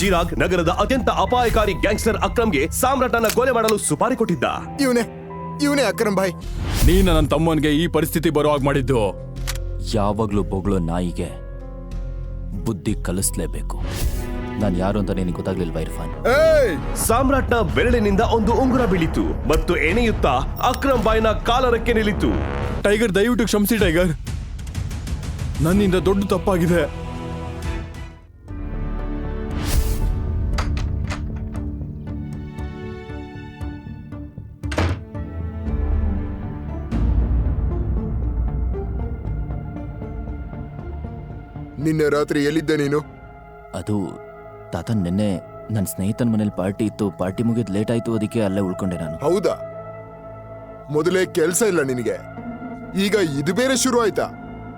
ಚಿರಾಗ್ ನಗರದ ಅತ್ಯಂತ ಅಪಾಯಕಾರಿ ಗ್ಯಾಂಗ್ಸ್ಟರ್ ಅಕ್ರಮ್ಗೆ ಸಾಮ್ರಾಟನ ಕೊಲೆ ಮಾಡಲು ಸುಪಾರಿ ಕೊಟ್ಟಿದ್ದ. ಇವನೇ ಇವನೇ ಅಕ್ರಮ್ ಭಾಯ್. ನೀನ ನನ್ನ ತಮ್ಮನ್ಗೆ ಈ ಪರಿಸ್ಥಿತಿ ಬರೋ ಹಾಗೆ ಮಾಡಿದ್ದು. ಯಾವಾಗ್ಲೂ ಬೊಗಳೋ ನಾಯಿಗೆ ಬುದ್ಧಿ ಕಲಿಸ್ಲೇಬೇಕು. ನಾನು ಯಾರು ಅಂತ ನಿನಗೆ ಗೊತ್ತಾಗ್ಲಿಲ್ಲ ಇರ್ಫಾನ್? ಸಾಮ್ರಾಟ್ನ ಬೆರಳಿನಿಂದ ಒಂದು ಉಂಗುರ ಬೀಳಿತು ಮತ್ತು ಎಣೆಯುತ್ತಾ ಅಕ್ರಮ್ ಬಾಯ್ನ ಕಾಲರಕ್ಕೆ ನಿಲ್ಲಿತು. ಟೈಗರ್ ದಯವಿಟ್ಟು ಕ್ಷಮಿಸಿ ಟೈಗರ್. ನನ್ನಿಂದ ದೊಡ್ಡ ತಪ್ಪಾಗಿದೆ. ನಿನ್ನೆ ರಾತ್ರಿ ಎಲ್ಲಿದ್ದೆ ನೀನು? ಅದು ತಾತ ನಿನ್ನೆ ನನ್ನ ಸ್ನೇಹಿತನ ಮನೇಲಿ ಪಾರ್ಟಿ ಇತ್ತು ಪಾರ್ಟಿ ಮುಗಿದ್ ಲೇಟ್ ಆಯ್ತು ಅದಕ್ಕೆ ಅಲ್ಲೇ ಉಳ್ಕೊಂಡೆ ನಾನು. ಹೌದಾ? ಮೊದಲೇ ಕೆಲಸ ಇಲ್ಲ ನಿನಗೆ. ಈಗ ಇದು ಬೇರೆ ಶುರು ಆಯ್ತಾ?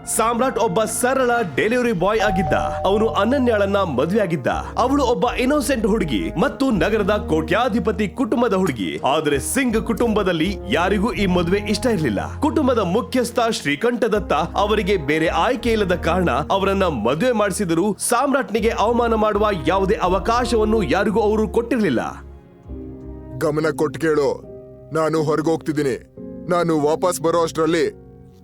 ಸಾಮ್ರಾಟ್ ಒಬ್ಬ ಸರಳ ಡೆಲಿವರಿ ಬಾಯ್ ಆಗಿದ್ದ. ಅವನು ಅನನ್ಯಾಳನ್ನ ಮದುವೆಯಾಗಿದ್ದ. ಅವಳು ಒಬ್ಬ ಇನ್ನೋಸೆಂಟ್ ಹುಡುಗಿ ಮತ್ತು ನಗರದ ಕೋಟ್ಯಾಧಿಪತಿ ಕುಟುಂಬದ ಹುಡುಗಿ. ಆದರೆ ಸಿಂಗ್ ಕುಟುಂಬದಲ್ಲಿ ಯಾರಿಗೂ ಈ ಮದುವೆ ಇಷ್ಟ ಇರಲಿಲ್ಲ. ಕುಟುಂಬದ ಮುಖ್ಯಸ್ಥ ಶ್ರೀಕಂಠದತ್ತ ಅವರಿಗೆ ಬೇರೆ ಆಯ್ಕೆ ಇಲ್ಲದ ಕಾರಣ ಅವರನ್ನ ಮದುವೆ ಮಾಡಿಸಿದರೂ ಸಾಮ್ರಾಟ್ನಿಗೆ ಅವಮಾನ ಮಾಡುವ ಯಾವುದೇ ಅವಕಾಶವನ್ನು ಯಾರಿಗೂ ಅವರು ಕೊಟ್ಟಿರಲಿಲ್ಲ. ಗಮನ ಕೊಟ್ಟು ಕೇಳು. ನಾನು ಹೊರಗೋಗ್ತಿದ್ದೀನಿ. ನಾನು ವಾಪಸ್ ಬರೋ ಅಷ್ಟ್ರಲ್ಲಿ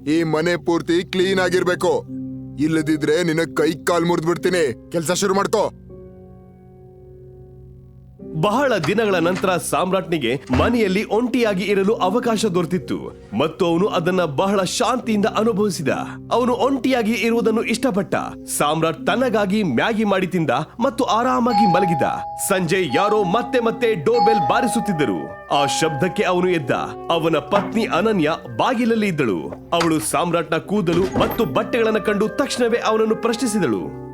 ಈ ಮನೆ ಪೂರ್ತಿ ಕ್ಲೀನ್ ಆಗಿರ್ಬೇಕು. ಇಲ್ಲದಿದ್ರೆ ನಿನ್ನ ಕೈ ಕಾಲ್ ಮುರಿದ್ಬಿಡ್ತೀನಿ. ಕೆಲಸ ಶುರು ಮಾಡ್ಕೋ. ಬಹಳ ದಿನಗಳ ನಂತರ ಸಾಮ್ರಾಟ್ನಿಗೆ ಮನೆಯಲ್ಲಿ ಒಂಟಿಯಾಗಿ ಇರಲು ಅವಕಾಶ ದೊರೆತಿತ್ತು. ಮತ್ತು ಅವನು ಅದನ್ನ ಬಹಳ ಶಾಂತಿಯಿಂದ ಅನುಭವಿಸಿದ. ಅವನು ಒಂಟಿಯಾಗಿ ಇರುವುದನ್ನು ಇಷ್ಟಪಟ್ಟ. ಸಾಮ್ರಾಟ್ ತನಗಾಗಿ ಮ್ಯಾಗಿ ಮಾಡಿ ತಿಂದ ಮತ್ತು ಆರಾಮಾಗಿ ಮಲಗಿದ. ಸಂಜೆ ಯಾರೋ ಮತ್ತೆ ಮತ್ತೆ ಡೋರ್ ಬೆಲ್ ಬಾರಿಸುತ್ತಿದ್ದರು. ಆ ಶಬ್ದಕ್ಕೆ ಅವನು ಎದ್ದ. ಅವನ ಪತ್ನಿ ಅನನ್ಯ ಬಾಗಿಲಲ್ಲಿ ಇದ್ದಳು. ಅವಳು ಸಾಮ್ರಾಟ್ನ ಕೂದಲು ಮತ್ತು ಬಟ್ಟೆಗಳನ್ನು ಕಂಡು ತಕ್ಷಣವೇ ಅವನನ್ನು ಪ್ರಶ್ನಿಸಿದಳು.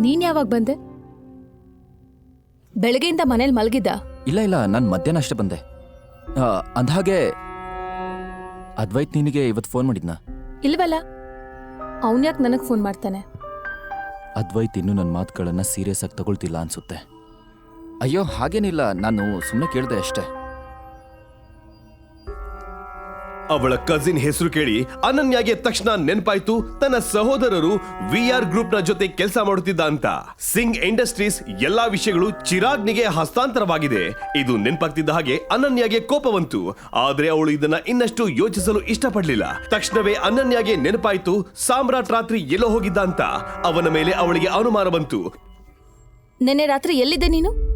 ನೀನ್ ಯಾವಾಗ ಬಂದೆ? ಬೆಳಗ್ಗೆಯಿಂದ ಮನೇಲಿ ಮಲಗಿದ್ದ? ಇಲ್ಲ ಇಲ್ಲ ನಾನು ಮಧ್ಯಾಹ್ನ ಅಷ್ಟೇ ಬಂದೆ. ಆ, ಅಂದ್ಹಾಗೆ ಅದ್ವೈತ್ ನಿನಗೆ ಇವತ್ತು ಫೋನ್ ಮಾಡಿದ್ನಾ? ಇಲ್ವಲ್ಲ ಅವನ್ ಯಾಕೆ ನನಗೆ ಫೋನ್ ಮಾಡ್ತಾನೆ? ಅದ್ವೈತ್ ಇನ್ನೂ ನನ್ನ ಮಾತುಗಳನ್ನ ಸೀರಿಯಸ್ ಆಗಿ ತಗೊಳ್ತಿಲ್ಲ ಅನ್ಸುತ್ತೆ. ಅಯ್ಯೋ ಹಾಗೇನಿಲ್ಲ ನಾನು ಸುಮ್ಮನೆ ಕೇಳಿದೆ ಅಷ್ಟೇ. ಅವಳ ಕಸಿನ್ ಹೆಸರು ಕೇಳಿ ಅನನ್ಯಾಗೆ ತಕ್ಷಣ ನೆನಪಾಯ್ತು ತನ್ನ ಸಹೋದರರು ವಿ ಆರ್ ಗ್ರೂಪ್ನ ಜೊತೆ ಕೆಲಸ ಮಾಡುತ್ತಿದ್ದ ಅಂತ. ಸಿಂಗ್ ಇಂಡಸ್ಟ್ರೀಸ್ ಎಲ್ಲಾ ವಿಷಯಗಳು ಚಿರಾಗ್ನಿಗೆ ಹಸ್ತಾಂತರವಾಗಿದೆ. ಇದು ನೆನಪಾಗ್ತಿದ್ದ ಹಾಗೆ ಅನನ್ಯಾಗೆ ಕೋಪವಂತು ಆದ್ರೆ ಅವಳು ಇದನ್ನ ಇನ್ನಷ್ಟು ಯೋಚಿಸಲು ಇಷ್ಟಪಡ್ಲಿಲ್ಲ. ತಕ್ಷಣವೇ ಅನನ್ಯಾಗೆ ನೆನಪಾಯ್ತು ಸಾಮ್ರಾಟ್ ರಾತ್ರಿ ಎಲ್ಲೋ ಹೋಗಿದ್ದ ಅಂತ. ಅವನ ಮೇಲೆ ಅವಳಿಗೆ ಅನುಮಾನ ಬಂತು. ನಿನ್ನೆ ರಾತ್ರಿ ಎಲ್ಲಿದ್ದೆ ನೀನು?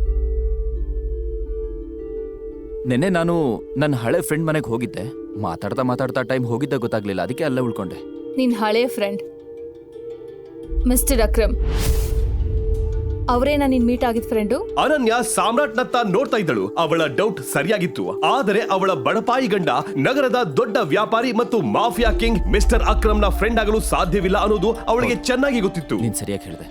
ನಿನ್ನೆ ನಾನು ನನ್ನ ಹಳೆ ಫ್ರೆಂಡ್ ಮನೆಗೆ ಹೋಗಿದ್ದೆ. ಮಾತಾಡ್ತಾ ಮಾತಾಡ್ತಾ ಟೈಮ್ ಹೋಗಿದ್ದ ಗೊತ್ತಾಗ್ಲಿಲ್ಲ. ಅದಕ್ಕೆ ಅಲ್ಲೇ ಉಳ್ಕೊಂಡೆ. ನಿನ್ ಹಳೆ ಫ್ರೆಂಡ್ ಮಿಸ್ಟರ್ ಅಕ್ರಮ್. ಅವರೇನಾ ನಿನ್ ಮೀಟ್ ಆಗಿದ್ ಫ್ರೆಂಡು ಅನನ್ಯ ಸಾಮ್ರಾಟ್ನತ್ತ ನೋಡ್ತಾ ಇದ್ದಳು. ಅವಳ ಡೌಟ್ ಸರಿಯಾಗಿತ್ತು. ಆದರೆ ಅವಳ ಬಡಪಾಯಿ ಗಂಡ ನಗರದ ದೊಡ್ಡ ವ್ಯಾಪಾರಿ ಮತ್ತು ಮಾಫಿಯಾ ಕಿಂಗ್ ಮಿಸ್ಟರ್ ಅಕ್ರಮ್ನ ಫ್ರೆಂಡ್ ಆಗಲು ಸಾಧ್ಯವಿಲ್ಲ ಅನ್ನೋದು ಅವಳಿಗೆ ಚೆನ್ನಾಗಿ ಗೊತ್ತಿತ್ತು. ನೀನ್ ಸರಿಯಾಗಿ ಹೇಳಿದೆ.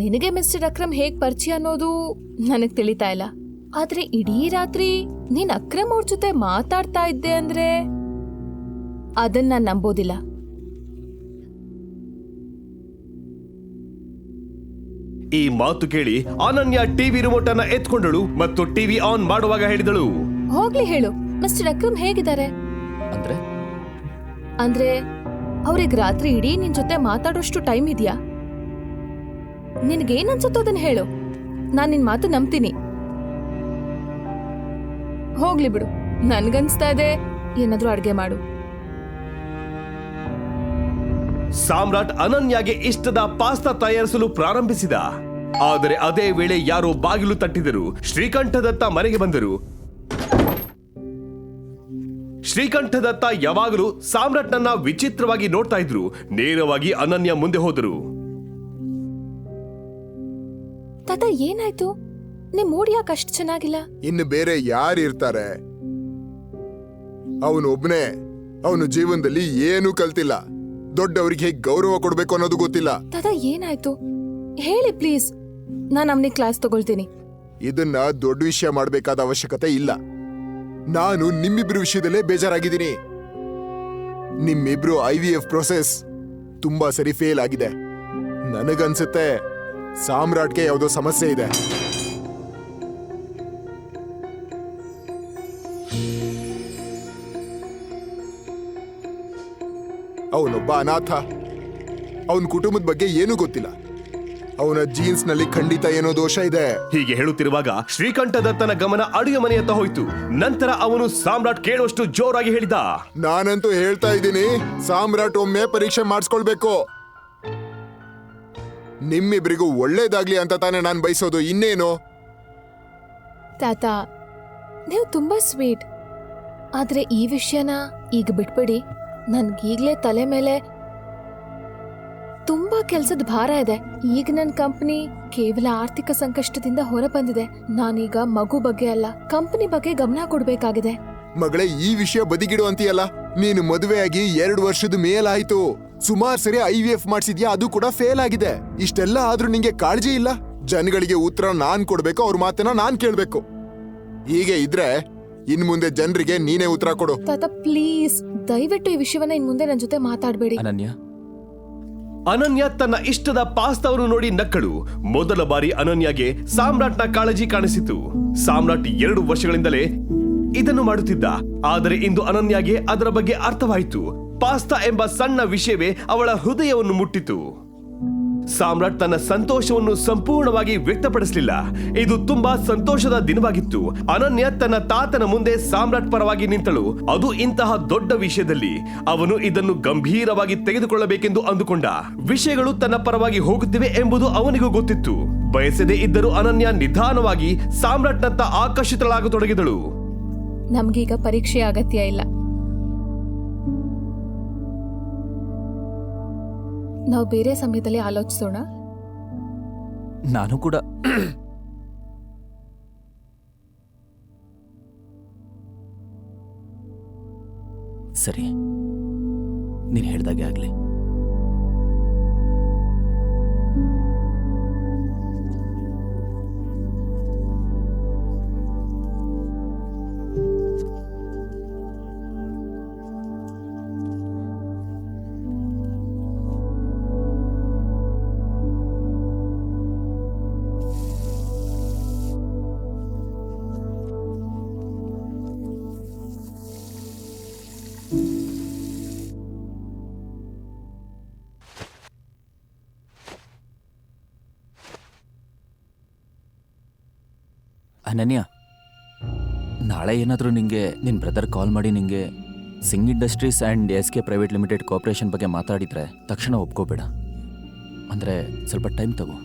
ನಿನಗೆ ಮಿಸ್ಟರ್ ಅಕ್ರಮ್ ಹೇಗ್ ಪರಿಚಯ ಅನ್ನೋದು ನನಗ್ ತಿಳಿತಾ ಇಲ್ಲ. ಆದ್ರೆ ಇಡೀ ರಾತ್ರಿ ನೀನ್ ಅಕ್ರಮ್ ಅವ್ರ ಜೊತೆ ಮಾತಾಡ್ತಾ ಇದ್ದೆ ಅಂದ್ರೆ ಅದನ್ನ ನಾನ್ ನಂಬೋದಿಲ್ಲ. ಈ ಮಾತು ಕೇಳಿ ಅನನ್ಯ ಟಿವಿ ರಿಮೋಟ್ ಅನ್ನ ಎತ್ಕೊಂಡಳು ಮತ್ತು ಟಿವಿ ಆನ್ ಮಾಡುವಾಗ ಹೇಳಿದಳು. ಹೋಗ್ಲಿ ಹೇಳು ಮಿಸ್ಟರ್ ಅಕ್ರಮ್ ಹೇಗಿದ್ದಾರೆ? ಅಂದ್ರೆ? ಅಂದ್ರೆ ಅವ್ರಿಗೆ ರಾತ್ರಿ ಇಡೀ ನಿನ್ ಜೊತೆ ಮಾತಾಡೋಷ್ಟು ಟೈಮ್ ಇದೆಯಾ? ನಿನ್ಗೇನ್ ಅನ್ಸುತ್ತೋ ಅದನ್ನ ಹೇಳು. ನಾನ್ ನಿನ್ ಮಾತು ನಂಬ್ತೀನಿ. ಹೋಗ್ಲಿ ಬಿಡು. ನನ್ಗನ್ಸ್ತಾ ಇದೆ. ಏನಾದ್ರೂ ಅಡ್ಗೆ ಮಾಡು. ಸಾಮ್ರಾಟ್ ಅನನ್ಯಾಗೆ ಇಷ್ಟದ ಪಾಸ್ತಾ ತಯಾರಿಸಲು ಪ್ರಾರಂಭಿಸಿದ. ಆದರೆ ಅದೇ ವೇಳೆ ಯಾರೋ ಬಾಗಿಲು ತಟ್ಟಿದರು. ಶ್ರೀಕಂಠದತ್ತ ಮನೆಗೆ ಬಂದರು. ಶ್ರೀಕಂಠದತ್ತ ಯಾವಾಗಲೂ ಸಾಮ್ರಾಟ್ನನ್ನ ವಿಚಿತ್ರವಾಗಿ ನೋಡ್ತಾ ಇದ್ರು. ನೇರವಾಗಿ ಅನನ್ಯ ಮುಂದೆ ಹೋದರು. ತಾತ ಏನಾಯ್ತು? ನಿಮ್ ಮೂಡ್ ಯಾಕೆ ಅಷ್ಟು ಚೆನ್ನಾಗಿಲ್ಲ? ಇನ್ನು ಬೇರೆ ಯಾರು ಇರ್ತಾರೆ? ಅವನು ಒಬ್ನೇ ಅವನು ಜೀವನದಲ್ಲಿ ಏನೂ ಕಲ್ತಿಲ್ಲ. ದೊಡ್ಡವರಿಗೆ ಹೇಗೆ ಗೌರವ ಕೊಡ್ಬೇಕು ಅನ್ನೋದು ಗೊತ್ತಿಲ್ಲ. ತಾತ ಏನಾಯ್ತು? ಹೇಳಿ ಪ್ಲೀಸ್. ನಾನು ಅವನಿಗೆ ಕ್ಲಾಸ್ ತಗೊಳ್ತೀನಿ. ಇದನ್ನ ದೊಡ್ಡ ವಿಷಯ ಮಾಡಬೇಕಾದ ಅವಶ್ಯಕತೆ ಇಲ್ಲ. ನಾನು ನಿಮ್ಮಿಬ್ರು ವಿಷಯದಲ್ಲೇ ಬೇಜಾರಾಗಿದ್ದೀನಿ. ನಿಮ್ಮಿಬ್ರು ಐ ವಿ ಎಫ್ ಪ್ರೊಸೆಸ್ ತುಂಬಾ ಸರಿ ಫೇಲ್ ಆಗಿದೆ. ನನಗನ್ಸುತ್ತೆ ಸಾಮ್ರಾಟ್ಗೆ ಯಾವುದೋ ಸಮಸ್ಯೆ ಇದೆ. ಅವನೊಬ್ಬ ಅನಾಥ. ಅವನ ಕುಟುಂಬದ ಬಗ್ಗೆ ಏನೂ ಗೊತ್ತಿಲ್ಲ. ಅವನ ಜೀನ್ಸ್ನಲ್ಲಿ ಖಂಡಿತ ಏನೋ ದೋಷ ಇದೆ. ಹೀಗೆ ಹೇಳುತ್ತಿರುವಾಗ ಶ್ರೀಕಂಠದತ್ತನ ಗಮನ ಅಡುಗೆ ಮನೆಯತ್ತ ಹೋಯಿತು. ನಂತರ ಅವನು ಸಾಮ್ರಾಟ್ ಕೇಳುವಷ್ಟು ಜೋರಾಗಿ ಹೇಳಿದ. ನಾನಂತೂ ಹೇಳ್ತಾ ಇದ್ದೀನಿ ಸಾಮ್ರಾಟ್ ಒಮ್ಮೆ ಪರೀಕ್ಷೆ ಮಾಡಿಸ್ಕೊಳ್ಬೇಕು. ನಿಮ್ಮಿಬ್ರಿಗೂ ಒಳ್ಳೇದಾಗ್ಲಿ ಅಂತ ತಾನೇ ನಾನು ಬಯಸೋದು ಇನ್ನೇನು? ತಾತ ನೀವು ತುಂಬಾ ಸ್ವೀಟ್. ಆದ್ರೆ ಈ ವಿಷಯನ ಈಗ ಬಿಟ್ಬಿಡಿ. ನನ್ಗೀಗ್ಲೇ ತಲೆ ಮೇಲೆ ತುಂಬಾ ಕೆಲ್ಸದ ಭಾರ ಇದೆ. ಈಗ ನನ್ನ ಕಂಪನಿ ಕೇವಲ ಆರ್ಥಿಕ ಸಂಕಷ್ಟದಿಂದ ಹೊರ ಬಂದಿದೆ. ನಾನೀಗ ಮಗು ಬಗ್ಗೆ ಅಲ್ಲ ಕಂಪನಿ ಬಗ್ಗೆ ಗಮನ ಕೊಡ್ಬೇಕಾಗಿದೆ. ಮಗಳೇ ಈ ವಿಷಯ ಬದಿಗಿಡು ಅಂತೀಯಲ್ಲ? ನೀನು ಮದುವೆಯಾಗಿ ಎರಡು ವರ್ಷದ ಮೇಲಾಯ್ತು. ಸುಮಾರು ಸರಿ ಐ ವಿ ಎಫ್ ಮಾಡಿಸಿದ್ಯಾ ಅದು ಕೂಡ ಫೇಲ್ ಆಗಿದೆ. ಇಷ್ಟೆಲ್ಲ ಆದ್ರೂ ನಿಂಗೆ ಕಾಳಜಿ ಇಲ್ಲ? ಜನಗಳಿಗೆ ಉತ್ತರ ನಾನ್ ಕೊಡ್ಬೇಕು ಅವ್ರ ಮಾತನ್ನ ನಾನ್ ಕೇಳ್ಬೇಕು. ಹೀಗೆ ಇದ್ರೆ ಇನ್ ಮುಂದೆ ಜನರಿಗೆ ನೀನೇ ಉತ್ತರ ಕೊಡು. ತಾತ ಪ್ಲೀಸ್ ದಯವಿಟ್ಟು ಈ ವಿಷಯವನ್ನ ಇನ್ ಮುಂದೆ ನನ್ನ ಜೊತೆ ಮಾತಾಡಬೇಡಿ. ಅನನ್ಯ. ಅನನ್ಯ ತನ್ನ ಇಷ್ಟದ ಪಾಸ್ತಾವನ್ನು ನೋಡಿ ನಕ್ಕಳು. ಮೊದಲ ಬಾರಿ ಅನನ್ಯಗೆ ಸಾಮ್ರಾಟ್ನ ಕಾಳಜಿ ಕಾಣಿಸಿತು. ಸಾಮ್ರಾಟ್ ಎರಡು ವರ್ಷಗಳಿಂದಲೇ ಇದನ್ನು ಮಾಡುತ್ತಿದ್ದ. ಆದರೆ ಇಂದು ಅನನ್ಯಗೆ ಅದರ ಬಗ್ಗೆ ಅರ್ಥವಾಯಿತು. ಪಾಸ್ತಾ ಎಂಬ ಸಣ್ಣ ವಿಷಯವೇ ಅವಳ ಹೃದಯವನ್ನು ಮುಟ್ಟಿತು. ಸಾಮ್ರಾಟ್ ತನ್ನ ಸಂತೋಷವನ್ನು ಸಂಪೂರ್ಣವಾಗಿ ವ್ಯಕ್ತಪಡಿಸಲಿಲ್ಲ. ಇದು ತುಂಬಾ ಸಂತೋಷದ ದಿನವಾಗಿತ್ತು. ಅನನ್ಯ ತನ್ನ ತಾತನ ಮುಂದೆ ಸಾಮ್ರಾಟ್ ಪರವಾಗಿ ನಿಂತಳು. ಅದು ಇಂತಹ ದೊಡ್ಡ ವಿಷಯದಲ್ಲಿ ಅವನು ಇದನ್ನು ಗಂಭೀರವಾಗಿ ತೆಗೆದುಕೊಳ್ಳಬೇಕೆಂದು ಅಂದುಕೊಂಡ. ವಿಷಯಗಳು ತನ್ನ ಪರವಾಗಿ ಹೋಗುತ್ತಿವೆ ಎಂಬುದು ಅವನಿಗೂ ಗೊತ್ತಿತ್ತು. ಬಯಸದೇ ಇದ್ದರೂ ಅನನ್ಯ ನಿಧಾನವಾಗಿ ಸಾಮ್ರಾಟ್ನತ್ತ ಆಕರ್ಷಿತಳಾಗತೊಡಗಿದಳು. ನಮ್ಗೀಗ ಪರೀಕ್ಷೆ ಅಗತ್ಯ ಇಲ್ಲ. ನಾವು ಬೇರೆ ಸಮಯದಲ್ಲಿ ಆಲೋಚಿಸೋಣ? ನಾನು ಕೂಡ. ಸರಿ. ನೀನು ಹೇಳ್ದಾಗೆ ಆಗ್ಲಿ. ಅನನ್ಯ, ನಾಳೆ ಏನಾದರೂ ನಿಂಗೆ ನಿನ್ನ ಬ್ರದರ್ ಕಾಲ್ ಮಾಡಿ ನಿಂಗೆ Singh industries and S K private limited corporation ಬಗ್ಗೆ ಮಾತಾಡಿದರೆ ತಕ್ಷಣ ಒಪ್ಕೋಬೇಡ. ಅಂದರೆ ಸ್ವಲ್ಪ ಟೈಮ್ ತಗೋ.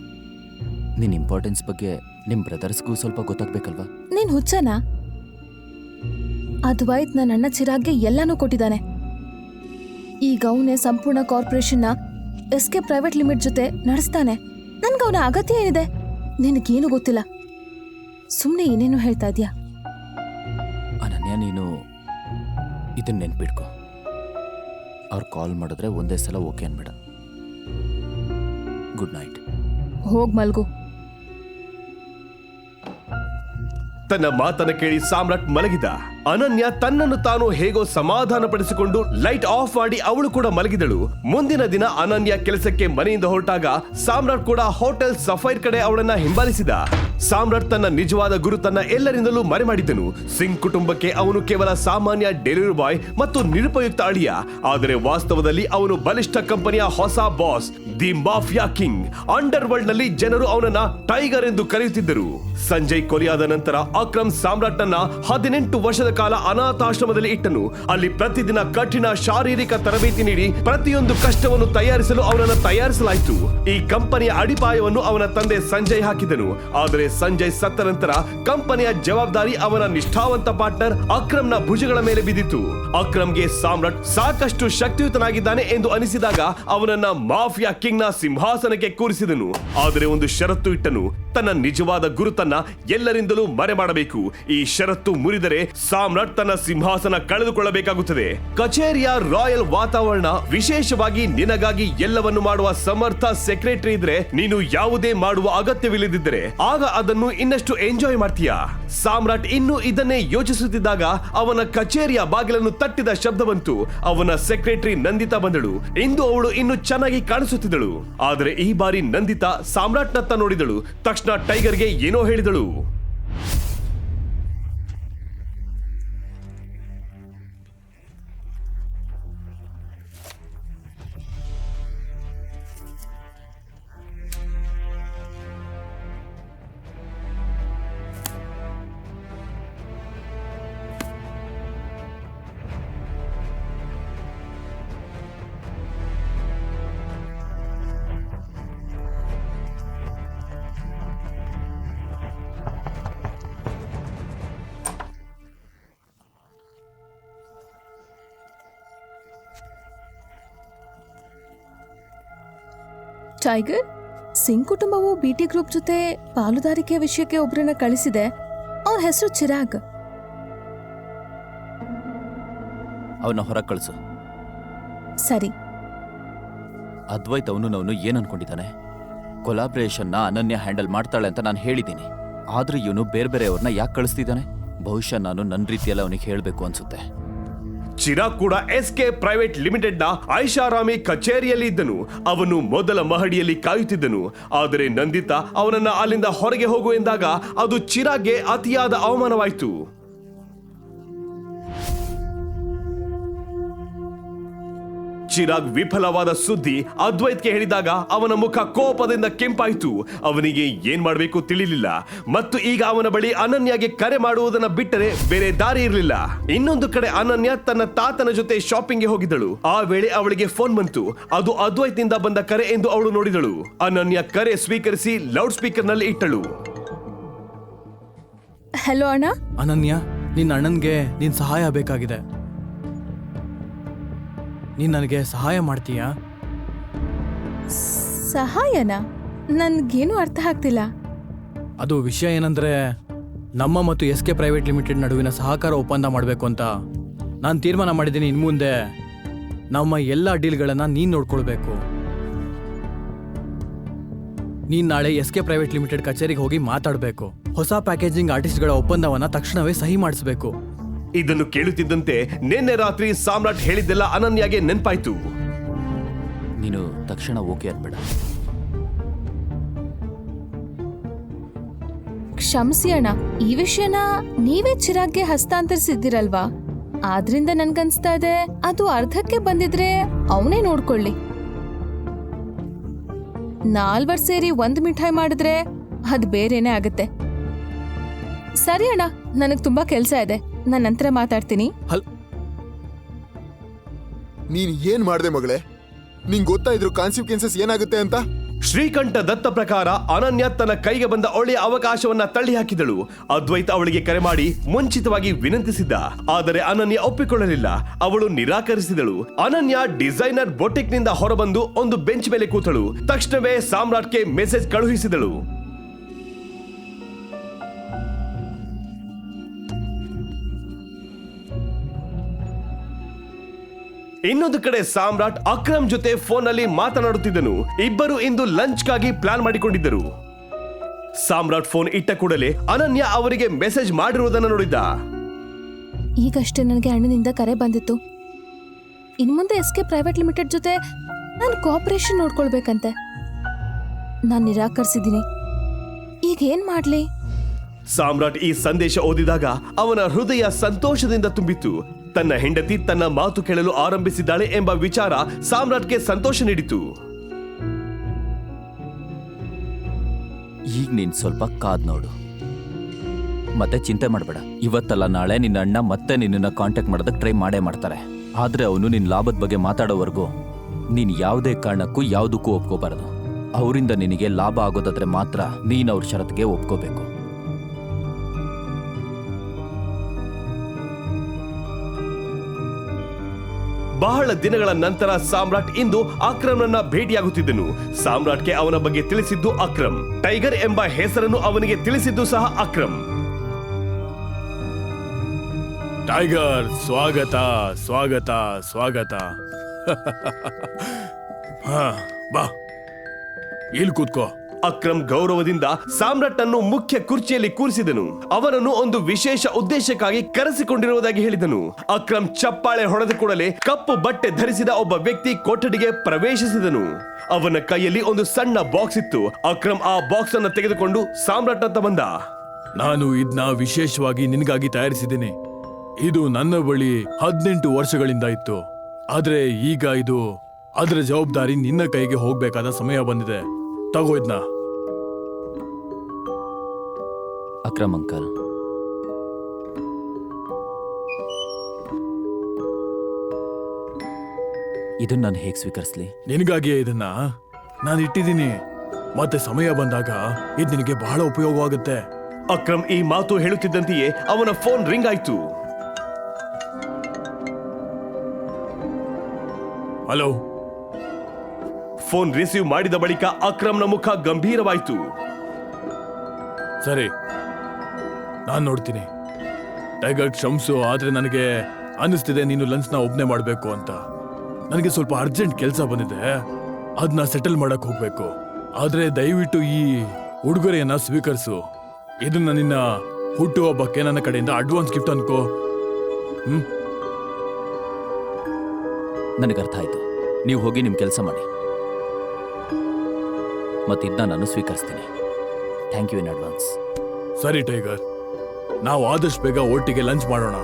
ನಿನ್ನ ಇಂಪಾರ್ಟೆನ್ಸ್ ಬಗ್ಗೆ ನಿಮ್ಮ ಬ್ರದರ್ಸ್ಗೂ ಸ್ವಲ್ಪ ಗೊತ್ತಾಗ್ಬೇಕಲ್ವಾ? ನೀನ್ ಹುಚ್ಚನ? ಅದ್ವೈತ್ ನನ್ನ ಅಣ್ಣ ಚಿರಾಗ್ಗೆ ಎಲ್ಲಾನು ಕೊಟ್ಟಿದ್ದಾನೆ. ಈಗ ಅವನೇ ಸಂಪೂರ್ಣ ಕಾರ್ಪೊರೇಷನ್ನ ಎಸ್ ಕೆ ಪ್ರೈವೇಟ್ ಲಿಮಿಟ್ ಜೊತೆ ನಡೆಸ್ತಾನೆ. ನನ್ಗೆ ಅವನ ಅಗತ್ಯ ಏನಿದೆ ನಿನಗೇನು ಗೊತ್ತಿಲ್ಲ. ಸುಮ್ಮನೆ ಏನೇನು ಹೇಳ್ತಾ ಇದ್ಯಾ? ಅನನ್ಯ ನೀನು ಇದನ್ನ ನೆನ್ಪಿಡ್ಕೊ ಅವ್ರು ಕಾಲ್ ಮಾಡಿದ್ರೆ ಒಂದೇ ಸಲ ಓಕೆ ಅನ್ಬೇಡ. ಗುಡ್ ನೈಟ್ ಹೋಗ್ ಮಲ್ಗು. ತನ್ನ ಮಾತನ್ನ ಕೇಳಿ ಸಾಮ್ರಾಟ್ ಮಲಗಿದ. ಅನನ್ಯ ತನ್ನನ್ನು ತಾನು ಹೇಗೋ ಸಮಾಧಾನ ಪಡಿಸಿಕೊಂಡು ಲೈಟ್ ಆಫ್ ಮಾಡಿ ಅವಳು ಕೂಡ ಮಲಗಿದಳು. ಮುಂದಿನ ದಿನ ಅನನ್ಯ ಕೆಲಸಕ್ಕೆ ಮನೆಯಿಂದ ಹೊರಟಾಗ ಸಾಮ್ರಾಟ್ ಕೂಡ ಹೋಟೆಲ್ ಸಫೈರ್ ಕಡೆ ಅವಳನ್ನ ಹಿಂಬಾಲಿಸಿದ. ಸಾಮ್ರಾಟ್ ತನ್ನ ನಿಜವಾದ ಗುರುತನ್ನ ಎಲ್ಲರಿಂದಲೂ ಮರೆಮಾಡಿದ್ದನು. ಸಿಂಗ್ ಕುಟುಂಬಕ್ಕೆ ಅವನು ಕೇವಲ ಸಾಮಾನ್ಯ ಡೆಲಿವರಿ ಬಾಯ್ ಮತ್ತು ನಿರುಪಯುಕ್ತ ಅಳಿಯ. ಆದರೆ ವಾಸ್ತವದಲ್ಲಿ ಅವನು ಬಲಿಷ್ಠ ಕಂಪನಿಯ ಹೊಸ boss, the mafia king. Under ವರ್ಲ್ಡ್ನಲ್ಲಿ ಜನರು ಅವನನ್ನ ಟೈಗರ್ ಎಂದು ಕರೆಯುತ್ತಿದ್ದರು. ಸಂಜಯ್ ಕೊಲೆಯಾದ ನಂತರ ಅಕ್ರಮ್ ಸಾಮ್ರಾಟ್ನನ್ನ ಹದಿನೆಂಟು ವರ್ಷದ ಕಾಲ ಅನಾಥಾಶ್ರಮದಲ್ಲಿ ಇಟ್ಟನು. ಅಲ್ಲಿ ಪ್ರತಿದಿನ ಕಠಿಣ ಶಾರೀರಿಕ ತರಬೇತಿ ನೀಡಿ ಪ್ರತಿಯೊಂದು ಕಷ್ಟವನ್ನು ತಯಾರಿಸಲು ಅವನನ್ನು ತಯಾರಿಸಲಾಯಿತು. ಈ ಕಂಪನಿಯ ಅಡಿಪಾಯವನ್ನು ಅವನ ತಂದೆ ಸಂಜಯ್ ಹಾಕಿದನು. ಆದರೆ ಸಂಜಯ್ ಸತ್ತ ನಂತರ ಕಂಪನಿಯ ಜವಾಬ್ದಾರಿ ಅವನ ನಿಷ್ಠಾವಂತ ಪಾರ್ಟ್ನರ್ ಅಕ್ರಮ್ನ ಭುಜಗಳ ಮೇಲೆ ಬಿದ್ದಿತು. ಅಕ್ರಮ್ಗೆ ಸಾಮ್ರಾಟ್ ಸಾಕಷ್ಟು ಶಕ್ತಿಯುತನಾಗಿದ್ದಾನೆ ಎಂದು ಅನಿಸಿದಾಗ ಅವನನ್ನ ಮಾಫಿಯಾ ಕಿಂಗ್ನ ಸಿಂಹಾಸನಕ್ಕೆ ಕೂರಿಸಿದನು. ಆದರೆ ಒಂದು ಷರತ್ತು ಇಟ್ಟನು. ತನ್ನ ನಿಜವಾದ ಗುರುತನ್ನ ಎಲ್ಲರಿಂದಲೂ ಮರೆ ಮಾಡಬೇಕು ಈ ಷರತ್ತು ಮುರಿದರೆ ಸಾಮ್ರಾಟ್ ತನ್ನ ಸಿಂಹಾಸನ ಕಳೆದುಕೊಳ್ಳಬೇಕಾಗುತ್ತದೆ. ಕಚೇರಿಯ ರಾಯಲ್ ವಾತಾವರಣ ವಿಶೇಷವಾಗಿ ನಿನಗಾಗಿ ಎಲ್ಲವನ್ನು ಮಾಡುವ ಸಮರ್ಥ ಸೆಕ್ರೆಟರಿ ಇದ್ರೆ ನೀನು ಯಾವುದೇ ಮಾಡುವ ಅಗತ್ಯವಿಲ್ಲದಿದ್ದರೆ, ಆಗ ಅದನ್ನು ಇನ್ನಷ್ಟು ಎಂಜಾಯ್ ಮಾಡ್ತೀಯಾ? ಸಾಮ್ರಾಟ್ ಇನ್ನು ಇದನ್ನೇ ಯೋಚಿಸುತ್ತಿದ್ದಾಗ ಅವನ ಕಚೇರಿಯ ಬಾಗಿಲನ್ನು ತಟ್ಟಿದ ಶಬ್ದ ಬಂತು. ಅವನ ಸೆಕ್ರೆಟರಿ ನಂದಿತಾ ಬಂದಳು. ಇಂದು ಅವಳು ಇನ್ನು ಚೆನ್ನಾಗಿ ಕಾಣಿಸುತ್ತಿದ್ದಳು. ಆದರೆ ಈ ಬಾರಿ ನಂದಿತಾ ಸಾಮ್ರಾಟ್ನತ್ತ ನೋಡಿದಳು. ತಕ್ಷಣ ಟೈಗರ್ಗೆ ಏನೋ ಹೇಳಿದಳು. ಟೈಗರ್ ಸಿಂಗ್ ಕುಟುಂಬವು ಬಿಟಿ ಗ್ರೂಪ್ ಜೊತೆ ಪಾಲುದಾರಿಕೆ ವಿಷಯಕ್ಕೆ ಒಬ್ಬರನ್ನ ಕಳಿಸಿದೆ. ಅವ್ರ ಹೆಸರು ಚಿರಾಗ್. ಅವನ ಹೊರ ಕಳಿಸು. ಸರಿ. ಅದ್ವೈತ್ ಅವನು ಅವನು ಏನ್ ಅನ್ಕೊಂಡಿದ್ದಾನೆ ಕೊಲಾಬ್ರೇಷನ್ನ ಅನನ್ಯ ಹ್ಯಾಂಡಲ್ ಮಾಡ್ತಾಳೆ ಅಂತ ನಾನು ಹೇಳಿದ್ದೀನಿ. ಆದ್ರೆ ಇವನು ಬೇರೆ ಬೇರೆಯವ್ರನ್ನ ಯಾಕೆ ಕಳಿಸ್ತಿದ್ದಾನೆ? ಬಹುಶಃ ನಾನು ನನ್ನ ರೀತಿಯಲ್ಲಿ ಅವನಿಗೆ ಹೇಳಬೇಕು ಅನ್ಸುತ್ತೆ. ಚಿರಾಗ್ ಕೂಡ ಎಸ್ ಕೆ ಪ್ರೈವೇಟ್ ಲಿಮಿಟೆಡ್ನ ಐಷಾರಾಮಿ ಕಚೇರಿಯಲ್ಲಿ ಇದ್ದನು ಅವನು ಮೊದಲ ಮಹಡಿಯಲ್ಲಿ ಕಾಯುತ್ತಿದ್ದನು. ಆದರೆ ನಂದಿತಾ ಅವನನ್ನ ಅಲ್ಲಿಂದ ಹೊರಗೆ ಹೋಗು ಎಂದಾಗ ಅದು ಚಿರಾಗ್ಗೆ ಅತಿಯಾದ ಅವಮಾನವಾಯಿತು. ಚಿರಾಗ್ ವಿಫಲವಾದ ಸುದ್ದಿ ಅದ್ವೈತ್ಗೆ ಹೇಳಿದಾಗ ಅವನ ಮುಖ ಕೋಪದಿಂದ ಕೆಂಪಾಯಿತು. ಅವನಿಗೆ ಏನ್ ಮಾಡಬೇಕು ತಿಳಿಲಿಲ್ಲ. ಮತ್ತು ಈಗ ಅವನ ಬಳಿ ಅನನ್ಯಾಗೆ ಕರೆ ಮಾಡುವುದನ್ನ ಬಿಟ್ಟರೆ ಬೇರೆ ದಾರಿ ಇರಲಿಲ್ಲ. ಇನ್ನೊಂದು ಕಡೆ ಅನನ್ಯ ತನ್ನ ತಾತನ ಜೊತೆ ಶಾಪಿಂಗ್ಗೆ ಹೋಗಿದ್ದಳು. ಆ ವೇಳೆ ಅವಳಿಗೆ ಫೋನ್ ಬಂತು. ಅದು ಅದ್ವೈತ್ನಿಂದ ಬಂದ ಕರೆ ಎಂದು ಅವಳು ನೋಡಿದಳು. ಅನನ್ಯ ಕರೆ ಸ್ವೀಕರಿಸಿ ಲೌಡ್ ಸ್ಪೀಕರ್ನಲ್ಲಿ ಇಟ್ಟಳು. ಹಲೋ ಅಣ್ಣ. ಅನನ್ಯ ನಿನ್ನ ಅಣ್ಣನ್ಗೆ ನಿನ್ ಸಹಾಯ ಬೇಕಾಗಿದೆ. ನೀನ್ ನನಗೆ ಸಹಾಯ ಮಾಡ್ತೀಯಾ? ಸಹಾಯನ? ನನ್ಗೇನು ಅರ್ಥ ಆಗ್ತಿಲ್ಲ. ಅದು ವಿಷಯ ಏನಂದ್ರೆ ನಮ್ಮ ಮತ್ತು ಎಸ್ ಕೆ ಪ್ರೈವೇಟ್ ಲಿಮಿಟೆಡ್ ನಡುವಿನ ಸಹಕಾರ ಒಪ್ಪಂದ ಮಾಡಬೇಕು ಅಂತ. ನಾನು ತೀರ್ಮಾನ ಮಾಡಿದ್ದೀನಿ ಇನ್ನು ಮುಂದೆ. ನಮ್ಮ ಎಲ್ಲ ಡೀಲ್ಗಳನ್ನು ನೀನು ನೋಡ್ಕೊಳ್ಬೇಕು. ನೀನು ನಾಳೆ ಎಸ್ ಕೆ ಪ್ರೈವೇಟ್ ಲಿಮಿಟೆಡ್ ಕಚೇರಿಗೆ ಹೋಗಿ ಮಾತಾಡಬೇಕು. ಹೊಸ ಪ್ಯಾಕೇಜಿಂಗ್ ಆರ್ಟಿಸ್ಟ್ಗಳ ಒಪ್ಪಂದವನ್ನ ತಕ್ಷಣವೇ ಸಹಿ ಮಾಡಿಸ್ಬೇಕು. ಇದನ್ನು ಕೇಳುತ್ತಿದ್ದಂತೆ ನಿನ್ನೆ ರಾತ್ರಿ ಸಾಮ್ರಾಟ್ ಹೇಳಿದ್ದೆಲ್ಲ ಅನನ್ಯಾಗೆ ನೆನ್ಪಾಯ್ತು. ನೀನು ತಕ್ಷಣ ಓಕೆ ಅನ್ಬೇಡ ಕ್ಷಮಿಸಿ ಅಣ್ಣ ಈ ವಿಷಯನ ನೀವೇ ಚಿರಾಗ್ಗೆ ಹಸ್ತಾಂತರಿಸಿದ್ದೀರಲ್ವಾ? ಆದ್ರಿಂದ ನನ್ಗನ್ಸ್ತಾ ಇದೆ ಅದು ಅರ್ಧಕ್ಕೆ ಬಂದಿದ್ರೆ ಅವನೇ ನೋಡ್ಕೊಳ್ಳಿ. ನಾಲ್ವರ್ ಸೇರಿ ಒಂದ್ ಮಿಠಾಯಿ ಮಾಡಿದ್ರೆ ಅದ್ ಬೇರೆನೆ ಆಗತ್ತೆ. ಸರಿ ಅಣ್ಣ ನನಗ್ ತುಂಬಾ ಕೆಲ್ಸ ಇದೆ. ನಾನ್ ನಂತರ ಮಾತಾಡ್ತೀನಿ. ಹಲ್. ನೀನ್ ಏನ್ ಮಾಡ್ದೆ ಮಗಳೇ? ನಿಂಗ್ ಗೊತ್ತಾ ಇದ್ರು ಕಾನ್ಸಿಕ್ವೆನ್ಸಸ್ ಏನಾಗುತ್ತೆ ಅಂತ? ಶ್ರೀಕಂಠ ದತ್ತ ಪ್ರಕಾರ ಅನನ್ಯ ತನ್ನ ಕೈಗೆ ಬಂದ ಒಳ್ಳೆಯ ಅವಕಾಶವನ್ನ ತಳ್ಳಿ ಹಾಕಿದಳು. ಅದ್ವೈತ ಅವಳಿಗೆ ಕರೆ ಮಾಡಿ ಮುಂಚಿತವಾಗಿ ವಿನಂತಿಸಿದ್ದ. ಆದರೆ ಅನನ್ಯ ಒಪ್ಪಿಕೊಳ್ಳಲಿಲ್ಲ. ಅವಳು ನಿರಾಕರಿಸಿದಳು. ಅನನ್ಯ ಡಿಸೈನರ್ ಬೊಟಿಕ್ನಿಂದ ಹೊರಬಂದು ಒಂದು ಬೆಂಚ್ ಮೇಲೆ ಕೂತಳು. ತಕ್ಷಣವೇ ಸಾಮ್ರಾಟ್ಗೆ ಮೆಸೇಜ್ ಕಳುಹಿಸಿದಳು. ಇನ್ನೊಂದು ಕಡೆ ಸಾಮ್ರಾಟ್ ಅಕ್ರಮ್ ಜೊತೆ ಫೋನ್ನಲ್ಲಿ ಮಾತನಾಡುತ್ತಿದ್ದನು. ಇಬ್ಬರು ಇಂದು ಲಂಚ್ಗಾಗಿ ಪ್ಲಾನ್ ಮಾಡಿಕೊಂಡಿದ್ದರು. ಸಾಮ್ರಾಟ್ ಫೋನ್ ಇಟ್ಟ ಕೂಡಲೇ ಅನನ್ಯ ಅವರಿಗೆ ಮೆಸೇಜ್ ಮಾಡಿರುವುದನ್ನು ನೋಡಿದ್ದ. ಈಗಷ್ಟೇ ನನಗೆ ಅಣ್ಣನಿಂದ ಕರೆ ಬಂದಿತ್ತು. ಇನ್ಮುಂದೆ ಎಸ್ ಕೆ ಪ್ರೈವೇಟ್ ಲಿಮಿಟೆಡ್ ಜೊತೆ ನಾನು ಕೋಆಪರೇಷನ್ ನೋಡ್ಕೊಳ್ಬೇಕಂತೆ. ನಾನು ನಿರಾಕರಿಸಿದ್ದೀನಿ. ಈಗ ಏನ್ ಮಾಡ್ಲಿ? ಸಾಮ್ರಾಟ್ ಈ ಸಂದೇಶ ಓದಿದಾಗ ಅವನ ಹೃದಯ ಸಂತೋಷದಿಂದ ತುಂಬಿತ್ತು. ತನ್ನ ಹೆಂಡತಿ ತನ್ನ ಮಾತು ಕೇಳಲು ಆರಂಭಿಸಿದ್ದಾಳೆ ಎಂಬ ವಿಚಾರ ಸಾಮ್ರಾಟ್ಗೆ ಸಂತೋಷ ನೀಡಿತು. ಈಗ ನೀನ್ ಸ್ವಲ್ಪ ಕಾದ್ ನೋಡು. ಮತ್ತೆ ಚಿಂತೆ ಮಾಡಬೇಡ. ಇವತ್ತಲ್ಲ ನಾಳೆ ನಿನ್ನ ಅಣ್ಣ ಮತ್ತೆ ನಿನ್ನನ್ನು ಕಾಂಟ್ಯಾಕ್ಟ್ ಮಾಡೋದಕ್ಕೆ ಟ್ರೈ ಮಾಡೇ ಮಾಡ್ತಾರೆ. ಆದ್ರೆ ಅವನು ನಿನ್ನ ಲಾಭದ ಬಗ್ಗೆ ಮಾತಾಡೋವರೆಗೂ ನೀನು ಯಾವುದೇ ಕಾರಣಕ್ಕೂ ಯಾವುದಕ್ಕೂ ಒಪ್ಕೋಬಾರದು. ಅವರಿಂದ ನಿನಗೆ ಲಾಭ ಆಗೋದಾದ್ರೆ ಮಾತ್ರ ನೀನು ಅವ್ರ ಷರತ್ತಿಗೆ ಒಪ್ಕೋಬೇಕು. ಬಹಳ ದಿನಗಳ ನಂತರ ಸಾಮ್ರಾಟ್ ಇಂದು ಅಕ್ರಮ್ನನ್ನ ಭೇಟಿಯಾಗುತ್ತಿದ್ದನು. ಸಾಮ್ರಾಟ್ಗೆ ಅವನ ಬಗ್ಗೆ ತಿಳಿಸಿದ್ದು ಅಕ್ರಮ್. ಟೈಗರ್ ಎಂಬ ಹೆಸರನ್ನು ಅವನಿಗೆ ತಿಳಿಸಿದ್ದು ಸಹ ಅಕ್ರಮ್. ಟೈಗರ್, ಸ್ವಾಗತ ಸ್ವಾಗತ ಸ್ವಾಗತ. ಬಾ. ಇಲ್ಲಿ ಕೂತ್ಕೋ. ಅಕ್ರಮ್ ಗೌರವದಿಂದ ಸಾಮ್ರಾಟ್ ಅನ್ನು ಮುಖ್ಯ ಕುರ್ಚಿಯಲ್ಲಿ ಕೂರಿಸಿದನು. ಅವನನ್ನು ಒಂದು ವಿಶೇಷ ಉದ್ದೇಶಕ್ಕಾಗಿ ಕರೆಸಿಕೊಂಡಿರುವುದಾಗಿ ಹೇಳಿದನು. ಅಕ್ರಮ್ ಚಪ್ಪಾಳೆ ಹೊಡೆದ ಕೂಡಲೇ ಕಪ್ಪು ಬಟ್ಟೆ ಧರಿಸಿದ ಒಬ್ಬ ವ್ಯಕ್ತಿ ಕೊಠಡಿಗೆ ಪ್ರವೇಶಿಸಿದನು. ಅವನ ಕೈಯಲ್ಲಿ ಒಂದು ಸಣ್ಣ ಬಾಕ್ಸ್ ಇತ್ತು. ಅಕ್ರಮ್ ಆ ಬಾಕ್ಸ್ ಅನ್ನು ತೆಗೆದುಕೊಂಡು ಸಾಮ್ರಾಟ್ ಅಂತ ಬಂದ. ನಾನು ಇದನ್ನ ವಿಶೇಷವಾಗಿ ನಿನಗಾಗಿ ತಯಾರಿಸಿದ್ದೀನಿ. ಇದು ನನ್ನ ಬಳಿ ಹದಿನೆಂಟು ವರ್ಷಗಳಿಂದ ಇತ್ತು. ಆದ್ರೆ ಈಗ ಇದು ಅದರ ಜವಾಬ್ದಾರಿ ನಿನ್ನ ಕೈಗೆ ಹೋಗ್ಬೇಕಾದ ಸಮಯ ಬಂದಿದೆ. ತಗೋ ಇದ್ನ. ಅಕ್ರಮ್ ಅಂಕಲ್. ಇದನ್ನ ನಾನು ಹೇಗೆ ಸ್ವೀಕರಿಸ್ಲಿ? ನಿನಗಾಗಿಯೇ ಇದನ್ನ? ನಾನು ಇಟ್ಟಿದ್ದೀನಿ. ಮತ್ತೆ ಸಮಯ ಬಂದಾಗ ಇದು ನಿನಗೆ ಬಹಳ ಉಪಯೋಗವಾಗುತ್ತೆ. ಅಕ್ರಮ್ ಈ ಮಾತು ಹೇಳುತ್ತಿದ್ದಂತೆಯೇ ಅವನ ಫೋನ್ ರಿಂಗ್ ಆಯ್ತು. ಹಲೋ. ಫೋನ್ ರಿಸೀವ್ ಮಾಡಿದ ಬಳಿಕ ಅಕ್ರಮ್ನ ಮುಖ ಗಂಭೀರವಾಯಿತು. ಸರಿ ನಾನು ನೋಡ್ತೀನಿ. ಟೈಗರ್ ಕ್ಷಮಿಸು ಆದ್ರೆ ನನಗೆ ಅನಿಸ್ತಿದೆ ನೀನು ಲಂಚ್ನ ಒಬ್ಬನೇ ಮಾಡಬೇಕು ಅಂತ. ನನಗೆ ಸ್ವಲ್ಪ ಅರ್ಜೆಂಟ್ ಕೆಲಸ ಬಂದಿದೆ ಅದನ್ನ ಸೆಟಲ್ ಮಾಡಕ್ ಹೋಗ್ಬೇಕು. ಆದ್ರೆ ದಯವಿಟ್ಟು ಈ ಉಡುಗೊರೆಯನ್ನ ಸ್ವೀಕರಿಸು. ಇದನ್ನ ನಿನ್ನ ಹುಟ್ಟುಹಬ್ಬಕ್ಕೆ ನನ್ನ ಕಡೆಯಿಂದ ಅಡ್ವಾನ್ಸ್ ಗಿಫ್ಟ್ ಅನ್ಕೋ. ಹ್ಮ್? ನನಗೆ ಅರ್ಥ ಆಯ್ತು. ನೀವು ಹೋಗಿ ನಿಮ್ಮ ಕೆಲಸ ಮಾಡಿ. ಮತ್ತು ಇದನ್ನ ನಾನು ಸ್ವೀಕರಿಸ್ತೀನಿ. ಥ್ಯಾಂಕ್ ಯು ಇನ್ ಅಡ್ವಾನ್ಸ್ ಸರಿ ಟೈಗರ್. ನಾವು ಆದಷ್ಟು ಬೇಗ ಒಟ್ಟಿಗೆ ಲಂಚ್ ಮಾಡೋಣ.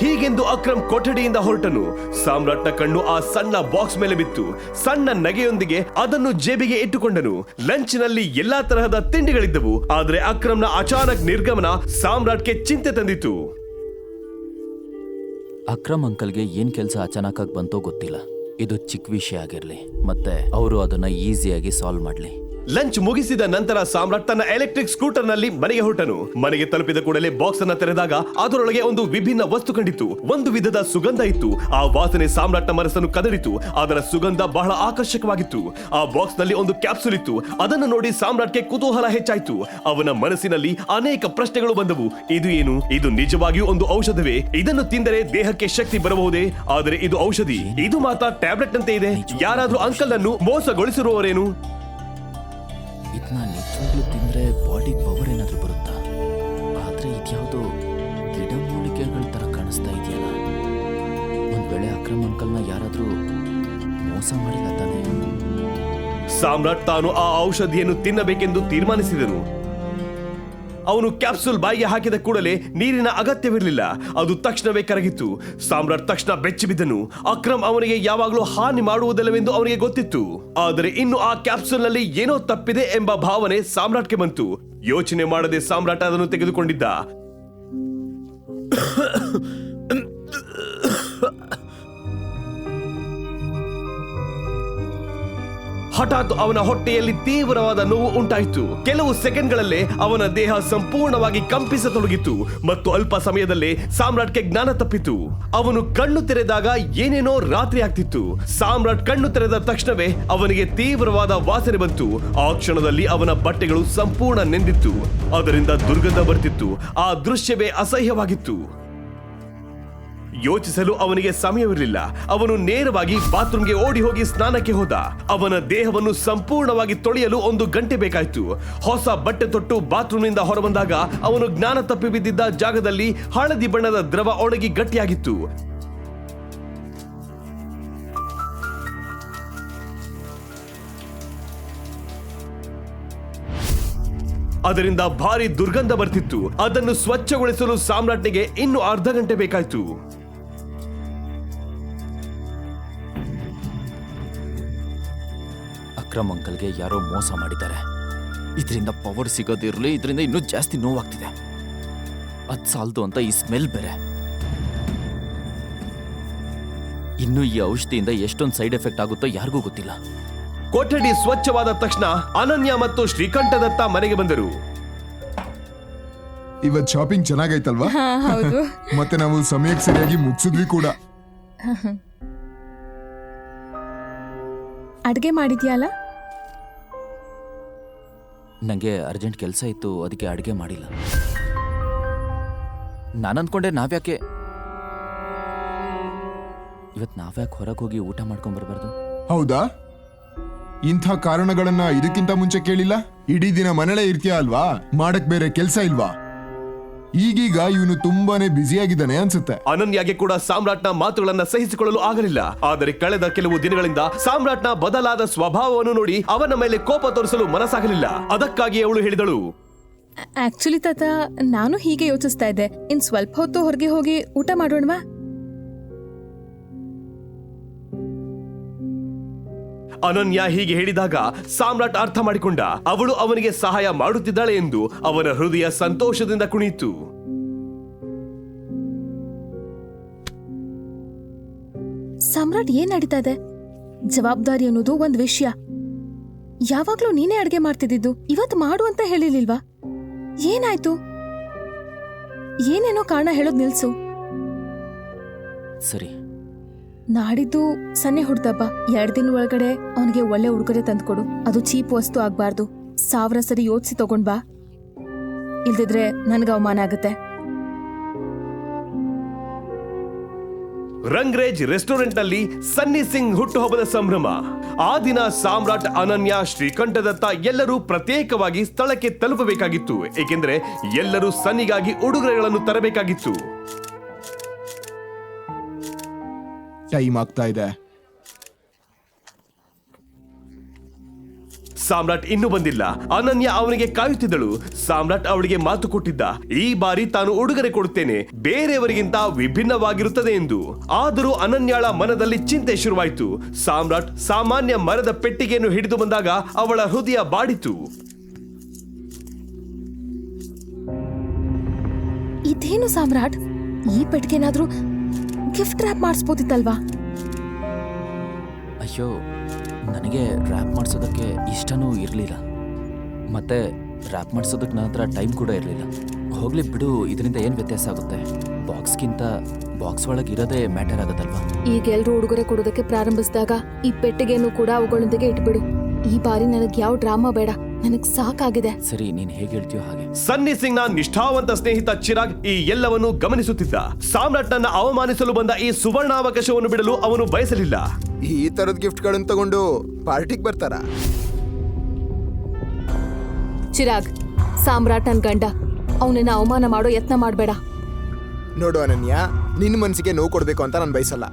ಹೀಗೆಂದು ಅಕ್ರಮ್ ಕೊಠಡಿಯಿಂದ ಹೊರಟನು. ಸಾಮ್ರಾಟ್ನ ಕಣ್ಣು ಆ ಸಣ್ಣ ಬಾಕ್ಸ್ ಮೇಲೆ ಬಿತ್ತು. ಸಣ್ಣ ನಗೆಯೊಂದಿಗೆ ಅದನ್ನು ಜೇಬಿಗೆ ಇಟ್ಟುಕೊಂಡನು. ಲಂಚ್ನಲ್ಲಿ ಎಲ್ಲಾ ತರಹದ ತಿಂಡಿಗಳಿದ್ದವು. ಆದ್ರೆ ಅಕ್ರಮ್ನ ಅಚಾನಕ್ ನಿರ್ಗಮನ ಸಾಮ್ರಾಟ್ಗೆ ಚಿಂತೆ ತಂದಿತು ಅಕ್ರಮ್ ಅಂಕಲ್ಗೆ ಏನ್ ಕೆಲಸ ಅಚಾನಕ್ಕಾಗಿ ಬಂತೋ ಗೊತ್ತಿಲ್ಲ. ಇದು ಚಿಕ್ಕ ವಿಷಯ ಆಗಿರಲಿ ಮತ್ತೆ ಅವರು ಅದನ್ನ ಈಸಿಯಾಗಿ ಸಾಲ್ವ್ ಮಾಡ್ಲಿ. ಲಂಚ್ ಮುಗಿಸಿದ ನಂತರ ಸಾಮ್ರಾಟ್ ತನ್ನ ಎಲೆಕ್ಟ್ರಿಕ್ ಸ್ಕೂಟರ್ನಲ್ಲಿ ಮನೆಗೆ ಹೊರಟನು. ಮನೆಗೆ ತಲುಪಿದ ಕೂಡಲೇ ಬಾಕ್ಸ್ ಅನ್ನ ತೆರೆದಾಗ ಅದರೊಳಗೆ ಒಂದು ವಿಭಿನ್ನ ವಸ್ತು ಕಂಡಿತು ಒಂದು ವಿಧದ ಸುಗಂಧ ಇತ್ತು. ಆ ವಾಸನೆ ಸಾಮ್ರಾಟ್ನ ಮನಸ್ಸನ್ನು ಕದರಿತು ಅದರ ಸುಗಂಧ ಬಹಳ ಆಕರ್ಷಕವಾಗಿತ್ತು. ಆ ಬಾಕ್ಸ್ನಲ್ಲಿ ಒಂದು ಕ್ಯಾಪ್ಸುಲ್ ಇತ್ತು. ಅದನ್ನು ನೋಡಿ ಸಾಮ್ರಾಟ್ಗೆ ಕುತೂಹಲ ಹೆಚ್ಚಾಯಿತು. ಅವನ ಮನಸ್ಸಿನಲ್ಲಿ ಅನೇಕ ಪ್ರಶ್ನೆಗಳು ಬಂದವು. ಇದು ಏನು? ಇದು ನಿಜವಾಗಿಯೂ ಒಂದು ಔಷಧವೇ? ಇದನ್ನು ತಿಂದರೆ ದೇಹಕ್ಕೆ ಶಕ್ತಿ ಬರಬಹುದೇ? ಆದರೆ ಇದು ಔಷಧಿ. ಇದು ಮಾತ್ರ ಟ್ಯಾಬ್ಲೆಟ್ ನಂತೆ ಇದೆ. ಯಾರಾದರೂ ಅಂಕಲ್ ಅನ್ನು ಮೋಸಗೊಳಿಸಿರುವವರೇನು? ಇದನ್ನ ನಿಜವಾಗ್ಲೂ ತಿಂದ್ರೆ ಬಾಡಿ ಪವರ್ ಏನಾದರೂ ಬರುತ್ತಾ? ಆದ್ರೆ ಇದ್ಯಾವುದೋ ಗಿಡಮೂಲಿಕೆಗಳ ತರ ಕಾಣಿಸ್ತಾ ಇದೆಯಲ್ಲ. ಒಂದ್ ವೇಳೆ ಅಕ್ರಮ್ ಅಂಕಲ್ನ ಯಾರಾದ್ರೂ ಮೋಸ ಮಾಡಿಲ್ಲ ತಾನೆ? ಸಾಮ್ರಾಟ್ ತಾನು ಆ ಔಷಧಿಯನ್ನು ತಿನ್ನಬೇಕೆಂದು ತೀರ್ಮಾನಿಸಿದನು ಅವನು ಕ್ಯಾಪ್ಸೂಲ್ ಬಾಯಿಗೆ ಹಾಕಿದ ಕೂಡಲೇ ನೀರಿನ ಅಗತ್ಯವಿರಲಿಲ್ಲ. ಅದು ತಕ್ಷಣವೇ ಕರಗಿತ್ತು ಸಾಮ್ರಾಟ್ ತಕ್ಷಣ ಬೆಚ್ಚಿಬಿದ್ದನು ಅಕ್ರಮ್ ಅವನಿಗೆ ಯಾವಾಗಲೂ ಹಾನಿ ಮಾಡುವುದಿಲ್ಲವೆಂದು ಅವನಿಗೆ ಗೊತ್ತಿತ್ತು. ಆದರೆ ಇನ್ನು ಆ ಕ್ಯಾಪ್ಸೂಲ್ನಲ್ಲಿ ಏನೋ ತಪ್ಪಿದೆ ಎಂಬ ಭಾವನೆ ಸಾಮ್ರಾಟ್ಗೆ ಬಂತು. ಯೋಚನೆ ಮಾಡದೆ ಸಾಮ್ರಾಟ್ ಅದನ್ನು ತೆಗೆದುಕೊಂಡಿದ್ದ. ಹಠಾತ್ ಅವನ ಹೊಟ್ಟೆಯಲ್ಲಿ ತೀವ್ರವಾದ ನೋವು ಉಂಟಾಯಿತು. ಕೆಲವು ಸೆಕೆಂಡ್ಗಳಲ್ಲೇ ಅವನ ದೇಹ ಸಂಪೂರ್ಣವಾಗಿ ಕಂಪಿಸತೊಡಗಿತು ಮತ್ತು ಅಲ್ಪ ಸಮಯದಲ್ಲೇ ಸಾಮ್ರಾಟ್ಗೆ ಜ್ಞಾನ ತಪ್ಪಿತು. ಅವನು ಕಣ್ಣು ತೆರೆದಾಗ ಏನೇನೋ ರಾತ್ರಿ ಆಗ್ತಿತ್ತು. ಸಾಮ್ರಾಟ್ ಕಣ್ಣು ತೆರೆದ ತಕ್ಷಣವೇ ಅವನಿಗೆ ತೀವ್ರವಾದ ವಾಸನೆ ಬಂತು. ಆ ಕ್ಷಣದಲ್ಲಿ ಅವನ ಬಟ್ಟೆಗಳು ಸಂಪೂರ್ಣ ನೆಂದಿತ್ತು. ಅದರಿಂದ ದುರ್ಗಂಧ ಬರ್ತಿತ್ತು. ಆ ದೃಶ್ಯವೇ ಅಸಹ್ಯವಾಗಿತ್ತು. ಯೋಚಿಸಲು ಅವನಿಗೆ ಸಮಯವಿರಲಿಲ್ಲ. ಅವನು ನೇರವಾಗಿ ಬಾತ್ರೂಮ್ಗೆ ಓಡಿ ಹೋಗಿ ಸ್ನಾನಕ್ಕೆ ಹೋದ. ಅವನ ದೇಹವನ್ನು ಸಂಪೂರ್ಣವಾಗಿ ತೊಳೆಯಲು ಒಂದು ಗಂಟೆ ಬೇಕಾಯಿತು. ಹೊಸ ಬಟ್ಟೆ ತೊಟ್ಟು ಬಾತ್ರೂಮ್ನಿಂದ ಹೊರಬಂದಾಗ ಅವನು ಜ್ಞಾನ ತಪ್ಪಿ ಬಿದ್ದಿದ್ದ ಜಾಗದಲ್ಲಿ ಹಳದಿ ಬಣ್ಣದ ದ್ರವ ಒಣಗಿ ಗಟ್ಟಿಯಾಗಿತ್ತು. ಅದರಿಂದ ಭಾರಿ ದುರ್ಗಂಧ ಬರ್ತಿತ್ತು. ಅದನ್ನು ಸ್ವಚ್ಛಗೊಳಿಸಲು ಸಾಮ್ರಾಟ್ನಿಗೆ ಇನ್ನು ಅರ್ಧ ಗಂಟೆ ಬೇಕಾಯ್ತು. ಅಕ್ರಮ್ ಅಂಕಲ್ಗೆ ಯಾರೋ ಮೋಸ ಮಾಡಿದ್ದಾರೆ. ಇದರಿಂದ ಪವರ್ ಸಿಗೋದಿರಲಿ ಇದರಿಂದ ಇನ್ನೂ ಜಾಸ್ತಿ ನೋವಾಗ್ತಿದೆ. ಅದ್ ಸಾಲ್ದು ಅಂತ ಈ ಸ್ಮೆಲ್ ಬೇರೆ. ಇನ್ನು ಈ ಔಷಧಿಯಿಂದ ಎಷ್ಟೊಂದು ಸೈಡ್ ಎಫೆಕ್ಟ್ ಆಗುತ್ತೋ ಯಾರಿಗೂ ಗೊತ್ತಿಲ್ಲ. ಕೊಠಡಿ ಸ್ವಚ್ಛವಾದ ತಕ್ಷಣ ಅನನ್ಯ ಮತ್ತು ಶ್ರೀಕಂಠದತ್ತ ಮನೆಗೆ ಬಂದರು. ಇವತ್ ಶಾಪಿಂಗ್ ಚೆನ್ನಾಗೈತಲ್ವಾ? ಹಾ ಹೌದು. ಮತ್ತೆ ನಾವು ಸಮಯಕ್ಕೆ ಸರಿಯಾಗಿ ಮುಗಿಸಿದ್ವಿ ಕೂಡ. ಅಡುಗೆ ಮಾಡಿದ್ಯಲ್ಲ? ನನಗೆ ಅರ್ಜೆಂಟ್ ಕೆಲಸ ಇತ್ತು, ಅದಕ್ಕೆ ಅಡುಗೆ ಮಾಡಿಲ್ಲ. ನಾನು ಅಂದ್ಕೊಂಡೆ ನಾವ್ಯಾಕೆ? ಇವತ್ತು ನಾವ್ಯಾಕೆ ಹೊರಗೆ ಹೋಗಿ ಊಟ ಮಾಡ್ಕೊಂಡ್ ಬರ್ಬಾರ್ದು? ಹೌದಾ? ಇಂಥ ಕಾರಣಗಳನ್ನ ಇದಕ್ಕಿಂತ ಮುಂಚೆ ಕೇಳಿಲ್ಲ? ಇಡೀ ದಿನ ಮನೇಲೇ ಇರ್ತೀಯ ಅಲ್ವಾ? ಮಾಡಕ್ ಬೇರೆ ಕೆಲಸ ಇಲ್ವಾ? ಈಗೀಗ ಇವನು ತುಂಬಾನೇ ಬ್ಯುಸಿಯಾಗಿದ್ದಾನೆ ಅನ್ಸುತ್ತೆ. ಅನನ್ಯಾಗೆ ಕೂಡ ಸಾಮ್ರಾಟ್ನ ಮಾತುಗಳನ್ನ ಸಹಿಸಿಕೊಳ್ಳಲು ಆಗಲಿಲ್ಲ. ಆದರೆ ಕಳೆದ ಕೆಲವು ದಿನಗಳಿಂದ ಸಾಮ್ರಾಟ್ನ ಬದಲಾದ ಸ್ವಭಾವವನ್ನು ನೋಡಿ ಅವನ ಮೇಲೆ ಕೋಪ ತೋರಿಸಲು ಮನಸ್ಸಾಗಲಿಲ್ಲ. ಅದಕ್ಕಾಗಿ ಅವಳು ಹೇಳಿದಳು. ಆಕ್ಚುಲಿ ತಾತ ನಾನು ಹೀಗೆ ಯೋಚಿಸ್ತಾ ಇದ್ದೆ. ಇನ್ ಸ್ವಲ್ಪ ಹೊತ್ತು ಹೊರಗೆ ಹೋಗಿ ಊಟ ಮಾಡೋಣವಾ? ಅನನ್ಯ ಹೀಗೆ ಹೇಳಿದಾಗ ಸಾಮ್ರಾಟ್ ಅರ್ಥ ಮಾಡಿಕೊಂಡ. ಅವಳು ಅವನಿಗೆ ಸಹಾಯ ಮಾಡುತ್ತಿದ್ದಾಳೆ ಎಂದು ಅವನ ಹೃದಯ ಸಂತೋಷದಿಂದ ಕುಣಿಯಿತು. ಸಾಮ್ರಾಟ್ ಏನ್ ನಡೀತಾ ಇದೆ? ಜವಾಬ್ದಾರಿ ಅನ್ನೋದು ಒಂದ್ ವಿಷಯ. ಯಾವಾಗ್ಲೂ ನೀನೇ ಅಡ್ಗೆ ಮಾಡ್ತಿದ್ದಿದ್ದು ಇವತ್ತು ಮಾಡು ಅಂತ ಹೇಳಿಲಿಲ್ವಾ? ಏನಾಯ್ತು? ಏನೇನೋ ಕಾರಣ ಹೇಳೋದ್ ನಿಲ್ಸು. ಸರಿ. ನಾಡಿದ್ದು ಸನ್ನೆ ಹುಡ್ದಬ್ಬ. ಎರಡ್ ದಿನ ಒಳಗಡೆ ಅವನಿಗೆ ಒಳ್ಳೆ ಉಡುಗೊರೆ ತಂದ್ಕೊಡು ಅದು ಚೀಪ್ ವಸ್ತು ಆಗ್ಬಾರ್ದು. ಸಾವಿರ ಸರಿ ಯೋಚಿಸಿ ತಗೊಂಡ್ ಬಾ. ಇಲ್ದಿದ್ರೆ ನನ್ಗೆ ಅವಮಾನ ಆಗುತ್ತೆ. ರಂಗ್ರೇಜ್ ರೆಸ್ಟೋರೆಂಟ್ನಲ್ಲಿ ಸನ್ನಿ ಸಿಂಗ್ ಹುಟ್ಟುಹಬ್ಬದ ಸಂಭ್ರಮ. ಆ ದಿನ ಸಾಮ್ರಾಟ್ ಅನನ್ಯ, ಶ್ರೀಕಂಠದತ್ತ ಎಲ್ಲರೂ ಪ್ರತ್ಯೇಕವಾಗಿ ಸ್ಥಳಕ್ಕೆ ತಲುಪಬೇಕಾಗಿತ್ತು. ಏಕೆಂದರೆ ಎಲ್ಲರೂ ಸನ್ನಿಗಾಗಿ ಉಡುಗೊರೆಗಳನ್ನು ತರಬೇಕಾಗಿತ್ತು. ಟೈಮ್ ಆಗ್ತಾ ಇದೆ ಸಾಮ್ರಾಟ್ ಇನ್ನು ಬಂದಿಲ್ಲ. ಅನನ್ಯ ಅವನಿಗೆ ಕಾಯುತ್ತಿದ್ದಳು. ಸಾಮ್ರಾಟ್ ಅವಳಿಗೆ ಮಾತು ಕೊಟ್ಟಿದ್ದ. ಈ ಬಾರಿ ತಾನು ಉಡುಗೊರೆ ಕೊಡುತ್ತೇನೆ. ಬೇರೆಯವರಿಗಿಂತ ವಿಭಿನ್ನವಾಗಿರುತ್ತದೆ ಎಂದು. ಆದರೂ ಅನನ್ಯಾಳ ಮನದಲ್ಲಿ ಚಿಂತೆ ಶುರುವಾಯಿತು. ಸಾಮ್ರಾಟ್ ಸಾಮಾನ್ಯ ಮರದ ಪೆಟ್ಟಿಗೆಯನ್ನು ಹಿಡಿದು ಬಂದಾಗ ಅವಳ ಹೃದಯ ಬಾಡಿತು. ಇದೇನು ಸಾಮ್ರಾಟ್? ಈ ಪೆಟ್ಟಿಗೆನಾದ್ರೂ ಗಿಫ್ಟ್ ರ್ಯಾಪ್ ಮಾಡಿಸ್ಬೋದಿತ್ತಲ್ವಾ? ಅಯ್ಯೋ ನನಗೆ ರ್ಯಾಪ್ ಮಾಡಿಸೋದಕ್ಕೆ ಇಷ್ಟನೂ ಇರಲಿಲ್ಲ. ಮತ್ತೆ ರ್ಯಾಪ್ ಮಾಡಿಸೋದಕ್ಕೆ ನನ್ನ ಹತ್ರ ಟೈಮ್ ಕೂಡ ಇರಲಿಲ್ಲ. ಹೋಗ್ಲಿ ಬಿಡು ಇದರಿಂದ ಏನು ವ್ಯತ್ಯಾಸ ಆಗುತ್ತೆ? ಬಾಕ್ಸ್ಗಿಂತ ಬಾಕ್ಸ್ ಒಳಗೆ ಇರೋದೇ ಮ್ಯಾಟರ್ ಆಗುತ್ತಲ್ವಾ? ಈಗ ಎಲ್ಲರೂ ಉಡುಗೊರೆ ಕೊಡೋದಕ್ಕೆ ಪ್ರಾರಂಭಿಸಿದಾಗ ಈ ಪೆಟ್ಟಿಗೆಯನ್ನು ಕೂಡ ಅವುಗಳೊಂದಿಗೆ ಇಟ್ಬಿಡು. ಈ ಬಾರಿ ನನಗೆ ಯಾವ ಡ್ರಾಮಾ ಬೇಡ. ನನಗ್ ಸಾಕಾಗಿದೆ. ಸರಿ ನೀನು ಹೇಗೆ ಹೇಳ್ತೀಯೋ ಹಾಗೆ. ಸನ್ನಿ ಸಿಂಗ್ನ ನಿಷ್ಠಾವಂತ ಸ್ನೇಹಿತ ಚಿರಾಗ್ ಈ ಎಲ್ಲವನ್ನು ಗಮನಿಸುತ್ತಿದ್ದ. ಸಾಮ್ರಾಟ್ನನ್ನ ಅವಮಾನಿಸಲು ಬಂದ ಈ ಸುವರ್ಣಾವಕಾಶವನ್ನು ಬಿಡಲು ಅವನು ಬಯಸಲಿಲ್ಲ. ಈ ತರದ ಗಿಫ್ಟ್ಗಳನ್ನು ತಗೊಂಡು ಪಾರ್ಟಿಗೆ ಬರ್ತಾರ? ಚಿರಾಗ್ ಸಾಮ್ರಾಟ್ ನನ್ ಗಂಡ ಅವನನ್ನ ಅವಮಾನ ಮಾಡೋ ಯತ್ನ ಮಾಡಬೇಡ. ನೋಡು ಅನನ್ಯ ನಿನ್ನ ಮನಸ್ಸಿಗೆ ನೋವು ಕೊಡ್ಬೇಕು ಅಂತ ನಾನು ಬಯಸಲ್ಲ.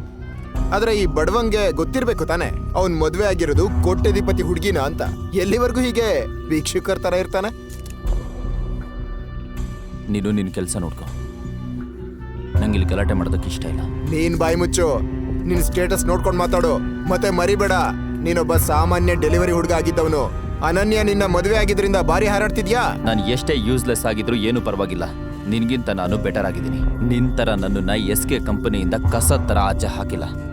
ಆದ್ರೆ ಈ ಬಡವಂಗೆ ಗೊತ್ತಿರ್ಬೇಕು ತಾನೆ. ಅವನ್ ಮದ್ವೆ ಆಗಿರೋದು ಕೋಟ್ಯಧಿಪತಿ ಹುಡುಗಿನ ಅಂತ. ಎಲ್ಲಿವರೆಗೂ ಹೀಗೆ ವೀಕ್ಷಕರ ತರ ಇರ್ತಾನೆ? ನೀನು ನಿನ್ನ ಕೆಲಸ ನೋಡ್ಕೊ. ನಂಗೆ ಇಲ್ಲಿ ಗಲಾಟೆ ಮಾಡೋದಕ್ಕೆ ಇಷ್ಟ ಇಲ್ಲ. ನೀನ್ ಬಾಯಿ ಮುಚ್ಚು. ನಿನ್ ಸ್ಟೇಟಸ್ ನೋಡ್ಕೊಂಡು ಮಾತಾಡು. ಮತ್ತೆ ಮರಿಬೇಡ. ನೀನೊಬ್ಬ ಸಾಮಾನ್ಯ ಡೆಲಿವರಿ ಹುಡುಗ ಆಗಿದ್ದವನು. ಅನನ್ಯ ನಿನ್ನ ಮದುವೆ ಆಗಿದ್ರಿಂದ ಬಾರಿ ಹಾರಾಡ್ತಿದ್ಯಾ? ನಾನು ಎಷ್ಟೇ ಯೂಸ್ಲೆಸ್ ಆಗಿದ್ರೂ ಏನು ಪರವಾಗಿಲ್ಲ. ನಿನ್ಗಿಂತ ನಾನು ಬೆಟರ್ ಆಗಿದ್ದೀನಿ. ನಿನ್ ಥರ ನೈ ಎಸ್ ಕೆ ಕಂಪನಿಯಿಂದ ಕಸ ಥರ ಆಚೆ ಹಾಕಿಲ್ಲ.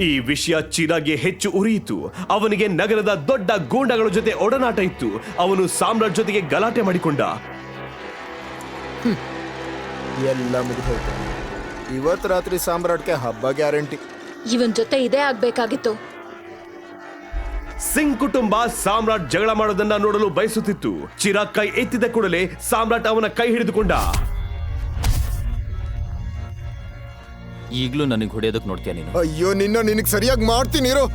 ಈ ವಿಷಯ ಚೀನಾಗೆ ಹೆಚ್ಚು ಉರಿಯಿತು. ಅವನಿಗೆ ನಗರದ ದೊಡ್ಡ ಗೂಂಡಗಳ ಜೊತೆ ಒಡನಾಟ ಇತ್ತು. ಅವನು ಸಾಮ್ರಾಟ್ ಜೊತೆಗೆ ಗಲಾಟೆ ಮಾಡಿಕೊಂಡ. ಎಲ್ಲ ಮುಗಿದೋಯ್ತು. ಇವತ್ತು ರಾತ್ರಿ ಸಾಮ್ರಾಟ್ಗೆ ಹಬ್ಬ ಗ್ಯಾರಂಟಿ. ಇವನ್ ಜೊತೆ ಇದೇ ಆಗ್ಬೇಕಾಗಿತ್ತು. ಸಿಂಗ್ ಕುಟುಂಬ ಸಾಮ್ರಾಟ್ ಜಗಳ ಮಾಡೋದನ್ನ ನೋಡಲು ಬಯಸುತ್ತಿತ್ತು. ಚಿರಾಗ್ ಕೈ ಎತ್ತಿದ ಕೂಡಲೇ ಸಾಮ್ರಾಟ್ ಅವನ ಕೈ ಹಿಡಿದುಕೊಂಡ. ಈಗಲೂ ನನಗೆ ಹೊಡೆಯೋದಕ್ಕೆ ನೋಡ್ತೀಯ ನೀನು? ಅಯ್ಯೋ ನಿನ್ನ ನಿನಗೆ ಸರಿಯಾಗಿ ಮಾಡ್ತೀನಿ ಇರು.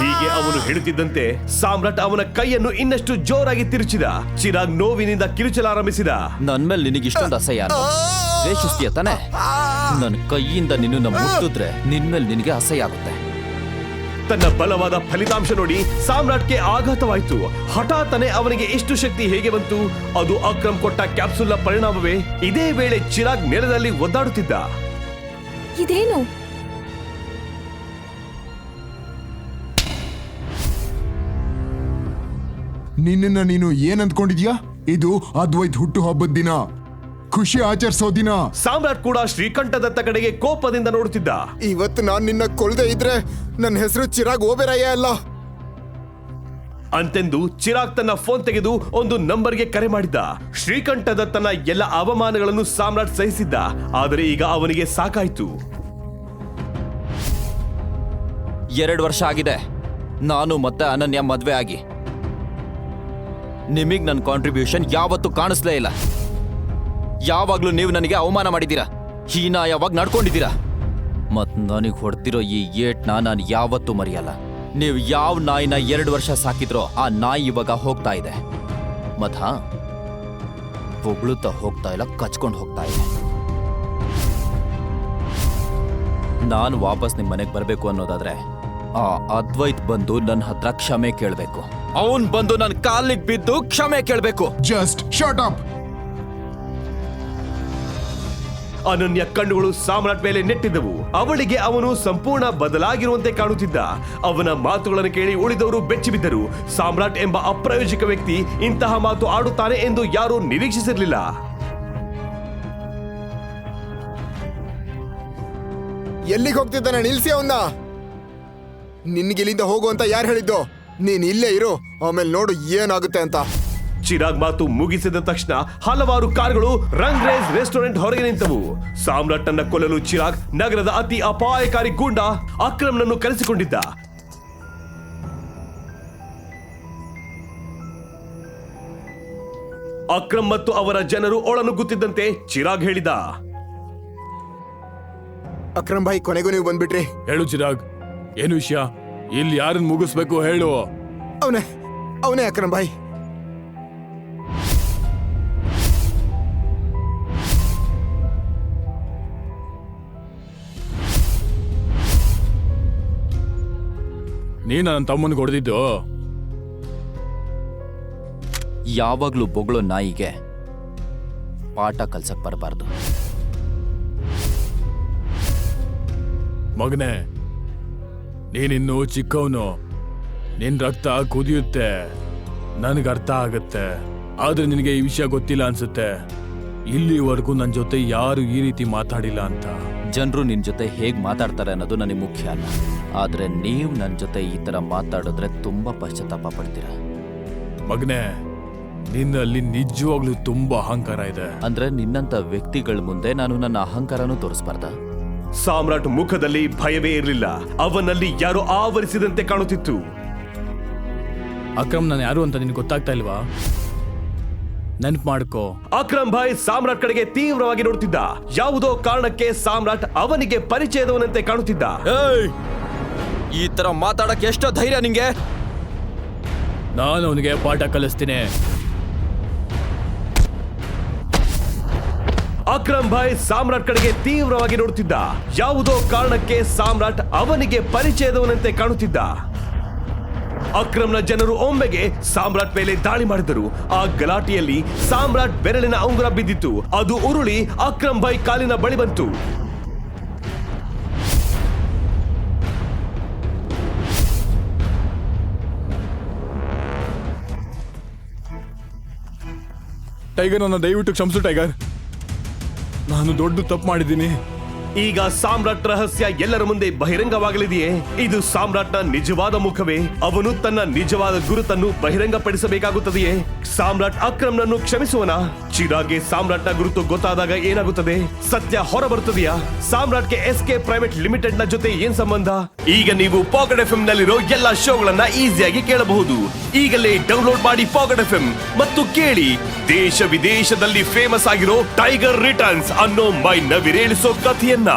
ಹೀಗೆ ಅವನು ಹೇಳುತ್ತಿದ್ದಂತೆ ಸಾಮ್ರಾಟ್ ಅವನ ಕೈಯನ್ನು ಇನ್ನಷ್ಟು ಜೋರಾಗಿ ತಿರುಚಿದ. ಚಿರಾಗ್ ನೋವಿನಿಂದ ಕಿರುಚಲಾರಂಭಿಸಿದ. ನನ್ ಮೇಲೆ ನಿನಗೆ ಇಷ್ಟೊಂದು ಅಸಹ್ಯ? ದ್ವೇಷಿಸ್ತೀಯ ತಾನೆ? ನನ್ನ ಕೈಯಿಂದ ನಿನ್ನನ್ನು ಮುಟ್ಟಿದ್ರೆ ನಿನ್ ಮೇಲೆ ನಿನಗೆ ಅಸಹ್ಯ ಆಗುತ್ತೆ. ತನ್ನ ಬಲವಾದ ಫಲಿತಾಂಶ ನೋಡಿ ಸಾಮ್ರಾಟ್ಗೆ ಆಘಾತವಾಯಿತು. ಹಠಾತ್ತನೆ ಅವನಿಗೆ ಇಷ್ಟು ಶಕ್ತಿ ಹೇಗೆ ಬಂತು? ಅದು ಅಕ್ರಮ್ ಕೊಟ್ಟ ಕ್ಯಾಪ್ಸುಲ್ನ ಪರಿಣಾಮವೇ? ಇದೇ ವೇಳೆ ಚಿರಾಗ್ ನೆಲದಲ್ಲಿ ಒದ್ದಾಡುತ್ತಿದ್ದ. ಇದೇನು? ನಿನ್ನನ್ನ ನೀನು ಏನ್ ಅಂದ್ಕೊಂಡಿದ್ಯಾ ಇದು ಅದ್ವೈತ್ ಹುಟ್ಟು ಹಬ್ಬದ ದಿನ. ಖುಷಿ ಆಚರಿಸೋ ದಿನ. ಸಾಮ್ರಾಟ್ ಕೂಡ ಶ್ರೀಕಂಠದತ್ತ ಕಡೆಗೆ ಕೋಪದಿಂದ ನೋಡುತ್ತಿದ್ದ. ಇವತ್ತು ನಾನ್ ನಿನ್ನ ಕೊಳ್ದೆ ಇದ್ರೆ ನನ್ನ ಹೆಸರು ಚಿರಾಗ್ ಓಬೆರಾಯ ಅಲ್ಲ. ಅಂತೆಂದು ಚಿರಾಗ್ ತನ್ನ ಫೋನ್ ತೆಗೆದು ಒಂದು ನಂಬರ್ಗೆ ಕರೆ ಮಾಡಿದ್ದ. ಶ್ರೀಕಂಠದತ್ತನ ಎಲ್ಲ ಅವಮಾನಗಳನ್ನು ಸಾಮ್ರಾಟ್ ಸಹಿಸಿದ್ದ. ಆದರೆ ಈಗ ಅವನಿಗೆ ಸಾಕಾಯ್ತು. ಎರಡು ವರ್ಷ ಆಗಿದೆ. ನಾನು ಮತ್ತೆ ಅನನ್ಯ ಮದ್ವೆ ಆಗಿ. ನಿಮಗ್ ನನ್ನ ಕಾಂಟ್ರಿಬ್ಯೂಷನ್ ಯಾವತ್ತೂ ಕಾಣಿಸ್ಲೇ ಇಲ್ಲ. ಯಾವಾಗ್ಲೂ ನೀವು ನನಗೆ ಅವಮಾನ ಮಾಡಿದ್ದೀರಾ? ಯಾವಾಗ ನಡ್ಕೊಂಡಿದ್ದೀರಾ? ಮತ್ ನನಗೆ ಹೊಡ್ತಿರೋ ಈ ಏಟ್ನ ನಾನು ಯಾವತ್ತೂ ಮರೆಯಲ್ಲ. ನೀವು ಯಾವ ನಾಯಿನ ಎರಡು ವರ್ಷ ಸಾಕಿದ್ರೋ ಆ ನಾಯಿ ಇವಾಗ ಹೋಗ್ತಾ ಇದೆ. ಮತ್ ಹಾ, ಹೊಗಳುತ್ತ ಹೋಗ್ತಾ ಇಲ್ಲ, ಕಚ್ಕೊಂಡು ಹೋಗ್ತಾ ಇದೆ. ನಾನು ವಾಪಸ್ ನಿಮ್ಮ ಮನೆಗೆ ಬರಬೇಕು ಅನ್ನೋದಾದ್ರೆ ಆ ಅದ್ವೈತ್ ಬಂದು ನನ್ನ ಹತ್ರ ಕ್ಷಮೆ ಕೇಳಬೇಕು. ಅವನ್ ಬಂದು ನನ್ನ ಕಾಲಿಗೆ ಬಿದ್ದು ಕ್ಷಮೆ ಕೇಳಬೇಕು. ಜಸ್ಟ್ ಶಾರ್ಟ್ ಅಪ್ ಅನನ್ಯ ಕಣ್ಣುಗಳು ಸಾಮ್ರಾಟ್ ಮೇಲೆ ನೆಟ್ಟಿದ್ದವು. ಅವಳಿಗೆ ಅವನು ಸಂಪೂರ್ಣ ಬದಲಾಗಿರುವಂತೆ ಕಾಣುತ್ತಿದ್ದ. ಅವನ ಮಾತುಗಳನ್ನು ಕೇಳಿ ಉಳಿದವರು ಬೆಚ್ಚಿಬಿದ್ದರು. ಸಾಮ್ರಾಟ್ ಎಂಬ ಅಪ್ರಾಯೋಜಕ ವ್ಯಕ್ತಿ ಇಂತಹ ಮಾತು ಆಡುತ್ತಾನೆ ಎಂದು ಯಾರೂ ನಿರೀಕ್ಷಿಸಿರಲಿಲ್ಲ. ಎಲ್ಲಿಗೆ ಹೋಗ್ತಿದ್ದಾನೆ? ನಿಲ್ಸಿ ಅವನ್ನ. ನಿನ್ಗಿಲ್ಲಿಂದ ಹೋಗು ಅಂತ ಯಾರು ಹೇಳಿದ್ದು? ನೀನ್ ಇಲ್ಲೇ ಇರು. ಆಮೇಲೆ ನೋಡು ಏನಾಗುತ್ತೆ ಅಂತ. ಚಿರಾಗ್ ಮಾತು ಮುಗಿಸಿದ ತಕ್ಷಣ ಹಲವಾರು ಕಾರ್ಗಳು ರಂಗ್ ರೇಸ್ ರೆಸ್ಟೋರೆಂಟ್ ಹೊರಗೆ ನಿಂತವು. ಸಾಮ್ರಾಟ್ನನ್ನ ಕೊಲ್ಲಲು ಚಿರಾಗ್ ನಗರದ ಅತಿ ಅಪಾಯಕಾರಿ ಗೂಂಡ ಅಕ್ರಮ್ನನ್ನು ಕರೆಸಿಕೊಂಡಿದ್ದ. ಅಕ್ರಮ್ ಮತ್ತು ಅವರ ಜನರು ಒಳನುಗ್ಗುತ್ತಿದ್ದಂತೆ ಚಿರಾಗ್ ಹೇಳಿದ. ಅಕ್ರಮ್ ಭಾಯ್ ಕೊನೆಗೂ ನೀವು ಬಂದ್ಬಿಟ್ರಿ. ಹೇಳು ಚಿರಾಗ್ ಏನು ವಿಷಯ? ಇಲ್ಲಿ ಯಾರನ್ನು ಮುಗಿಸ್ಬೇಕು ಹೇಳು. ಅವನೇ ಅವನೇ ಅಕ್ರಮ್ ಭಾಯ್ ನೀನ ನನ್ನ ತಮ್ಮನಿಗೆ ಹೊಡೆದಿದ್ದು. ಯಾವಾಗಲೂ ಬೊಗಳೋ ನಾಯಿಗೆ ಪಾಠ ಕಲ್ಸಕ್ ಬರಬಾರ್ದು. ಮಗನೇ ನೀನಿನ್ನು ಚಿಕ್ಕವನು. ನಿನ್ ರಕ್ತ ಕುದಿಯುತ್ತೆ. ನನಗೆ ಅರ್ಥ ಆಗತ್ತೆ. ಆದ್ರೆ ನಿನಗೆ ಈ ವಿಷಯ ಗೊತ್ತಿಲ್ಲ ಅನ್ಸುತ್ತೆ. ಇಲ್ಲಿವರೆಗೂ ನನ್ನ ಜೊತೆ ಯಾರು ಈ ರೀತಿ ಮಾತಾಡಿಲ್ಲ ಅಂತ. ಜನರು ನಿನ್ನ ಜೊತೆ ಹೇಗೆ ಮಾತಾಡ್ತಾರೆ ಅನ್ನೋದು ನನಗೆ ಮುಖ್ಯ ಅಲ್ಲ. ಆದರೆ ನೀವು ನನ್ನ ಜೊತೆ ಈ ಥರ ಮಾತಾಡಿದ್ರೆ ತುಂಬ ಪಶ್ಚಾತ್ತಾಪ ಪಡ್ತೀರಾ? ಮಗನೇ ನಿನ್ನಲ್ಲಿ ನಿಜವಾಗ್ಲೂ ತುಂಬಾ ಅಹಂಕಾರ ಇದೆ. ಅಂದ್ರೆ ನಿನ್ನಂತ ವ್ಯಕ್ತಿಗಳ ಮುಂದೆ ನಾನು ನನ್ನ ಅಹಂಕಾರನು ತೋರಿಸ್ಬಾರ್ದ? ಸಾಮ್ರಾಟ್ ಮುಖದಲ್ಲಿ ಭಯವೇ ಇರಲಿಲ್ಲ. ಅವನಲ್ಲಿ ಯಾರು ಆವರಿಸಿದಂತೆ ಕಾಣುತ್ತಿತ್ತು. ಅಕ್ರಮ್ ನಾನು ಯಾರು ಅಂತ ನಿನ್ಗೆ ಗೊತ್ತಾಗ್ತಾ ಇಲ್ವಾ? ನೆನ್ಪು ಮಾಡ್ಕೋ. ಅಕ್ರಮ್ ಭಾಯ್ ಸಾಮ್ರಾಟ್ ಕಡೆಗೆ ತೀವ್ರವಾಗಿ ನೋಡುತ್ತಿದ್ದ ಯಾವುದೋ ಕಾರಣಕ್ಕೆ ಸಾಮ್ರಾಟ್ ಅವನಿಗೆ ಪರಿಚಯದವನಂತೆ ಕಾಣುತ್ತಿದ್ದ. ಈ ತರ ಮಾತಾಡಕ್ಕೆ ಎಷ್ಟೋ ಧೈರ್ಯ ನಿಂಗೆ? ನಾನು ಅವನಿಗೆ ಪಾಠ ಕಲಿಸ್ತೀನಿ. ಅಕ್ರಮ್ ಭಾಯ್ ಸಾಮ್ರಾಟ್ ಕಡೆಗೆ ತೀವ್ರವಾಗಿ ನೋಡುತ್ತಿದ್ದ ಯಾವುದೋ ಕಾರಣಕ್ಕೆ ಸಾಮ್ರಾಟ್ ಅವನಿಗೆ ಪರಿಚಯದವನಂತೆ ಕಾಣುತ್ತಿದ್ದ. ಅಕ್ರಮ್ನ ಜನರು ಒಮ್ಮೆಗೆ ಸಾಮ್ರಾಟ್ ಮೇಲೆ ದಾಳಿ ಮಾಡಿದರು. ಆ ಗಲಾಟೆಯಲ್ಲಿ ಸಾಮ್ರಾಟ್ ಬೆರಳಿನ ಉಂಗುರ ಬಿದ್ದಿತ್ತು. ಅದು ಉರುಳಿ ಅಕ್ರಮ್ ಬೈ ಕಾಲಿನ ಬಳಿ ಬಂತು. ಟೈಗರ್ ನನ್ನ ದಯವಿಟ್ಟು ಕ್ಷಮಿಸು, ಟೈಗರ್. ನಾನು ದೊಡ್ಡ ತಪ್ಪು ಮಾಡಿದ್ದೀನಿ. ಈಗ ಸಾಮ್ರಾಟ್ ರಹಸ್ಯ ಎಲ್ಲರ ಮುಂದೆ ಬಹಿರಂಗವಾಗಲಿದೆಯೇ? ಇದು ಸಾಮ್ರಾಟ್ನ ನಿಜವಾದ ಮುಖವೇ? ಅವನು ತನ್ನ ನಿಜವಾದ ಗುರುತನ್ನು ಬಹಿರಂಗಪಡಿಸಬೇಕಾಗುತ್ತದೆಯೇ? ಸಾಮ್ರಾಟ್ ಅಕ್ರಮ್ನನ್ನು ಕ್ಷಮಿಸುವನ? ಚಿರಾಗೆ ಸಾಮ್ರಾಟ್ನ ಗುರುತು ಗೊತ್ತಾದಾಗ ಏನಾಗುತ್ತದೆ? ಸತ್ಯ ಹೊರಬರುತ್ತದೆಯಾ? ಸಾಮ್ರಾಟ್ಗೆ ಎಸ್ ಕೆ ಪ್ರೈವೇಟ್ ಲಿಮಿಟೆಡ್ನ ಜೊತೆ ಏನ್ ಸಂಬಂಧ? ಈಗ ನೀವು ಪಾಕೆಟ್ ಎಫ್ ನಲ್ಲಿರೋ ಎಲ್ಲಾ ಶೋಗಳನ್ನ ಈಸಿಯಾಗಿ ಕೇಳಬಹುದು. ಈಗಲೇ ಡೌನ್ಲೋಡ್ ಮಾಡಿ ಪಾಕೆಟ್ ಎಫ್ ಮತ್ತು ಕೇಳಿ. ದೇಶ ವಿದೇಶದಲ್ಲಿ ಫೇಮಸ್ ಆಗಿರೋ ಟೈಗರ್ ರಿಟರ್ನ್ಸ್ ಅನ್ನೋ ಮೈ ನವಿರೇಳಿಸೋ ಕಥೆಯನ್ನ.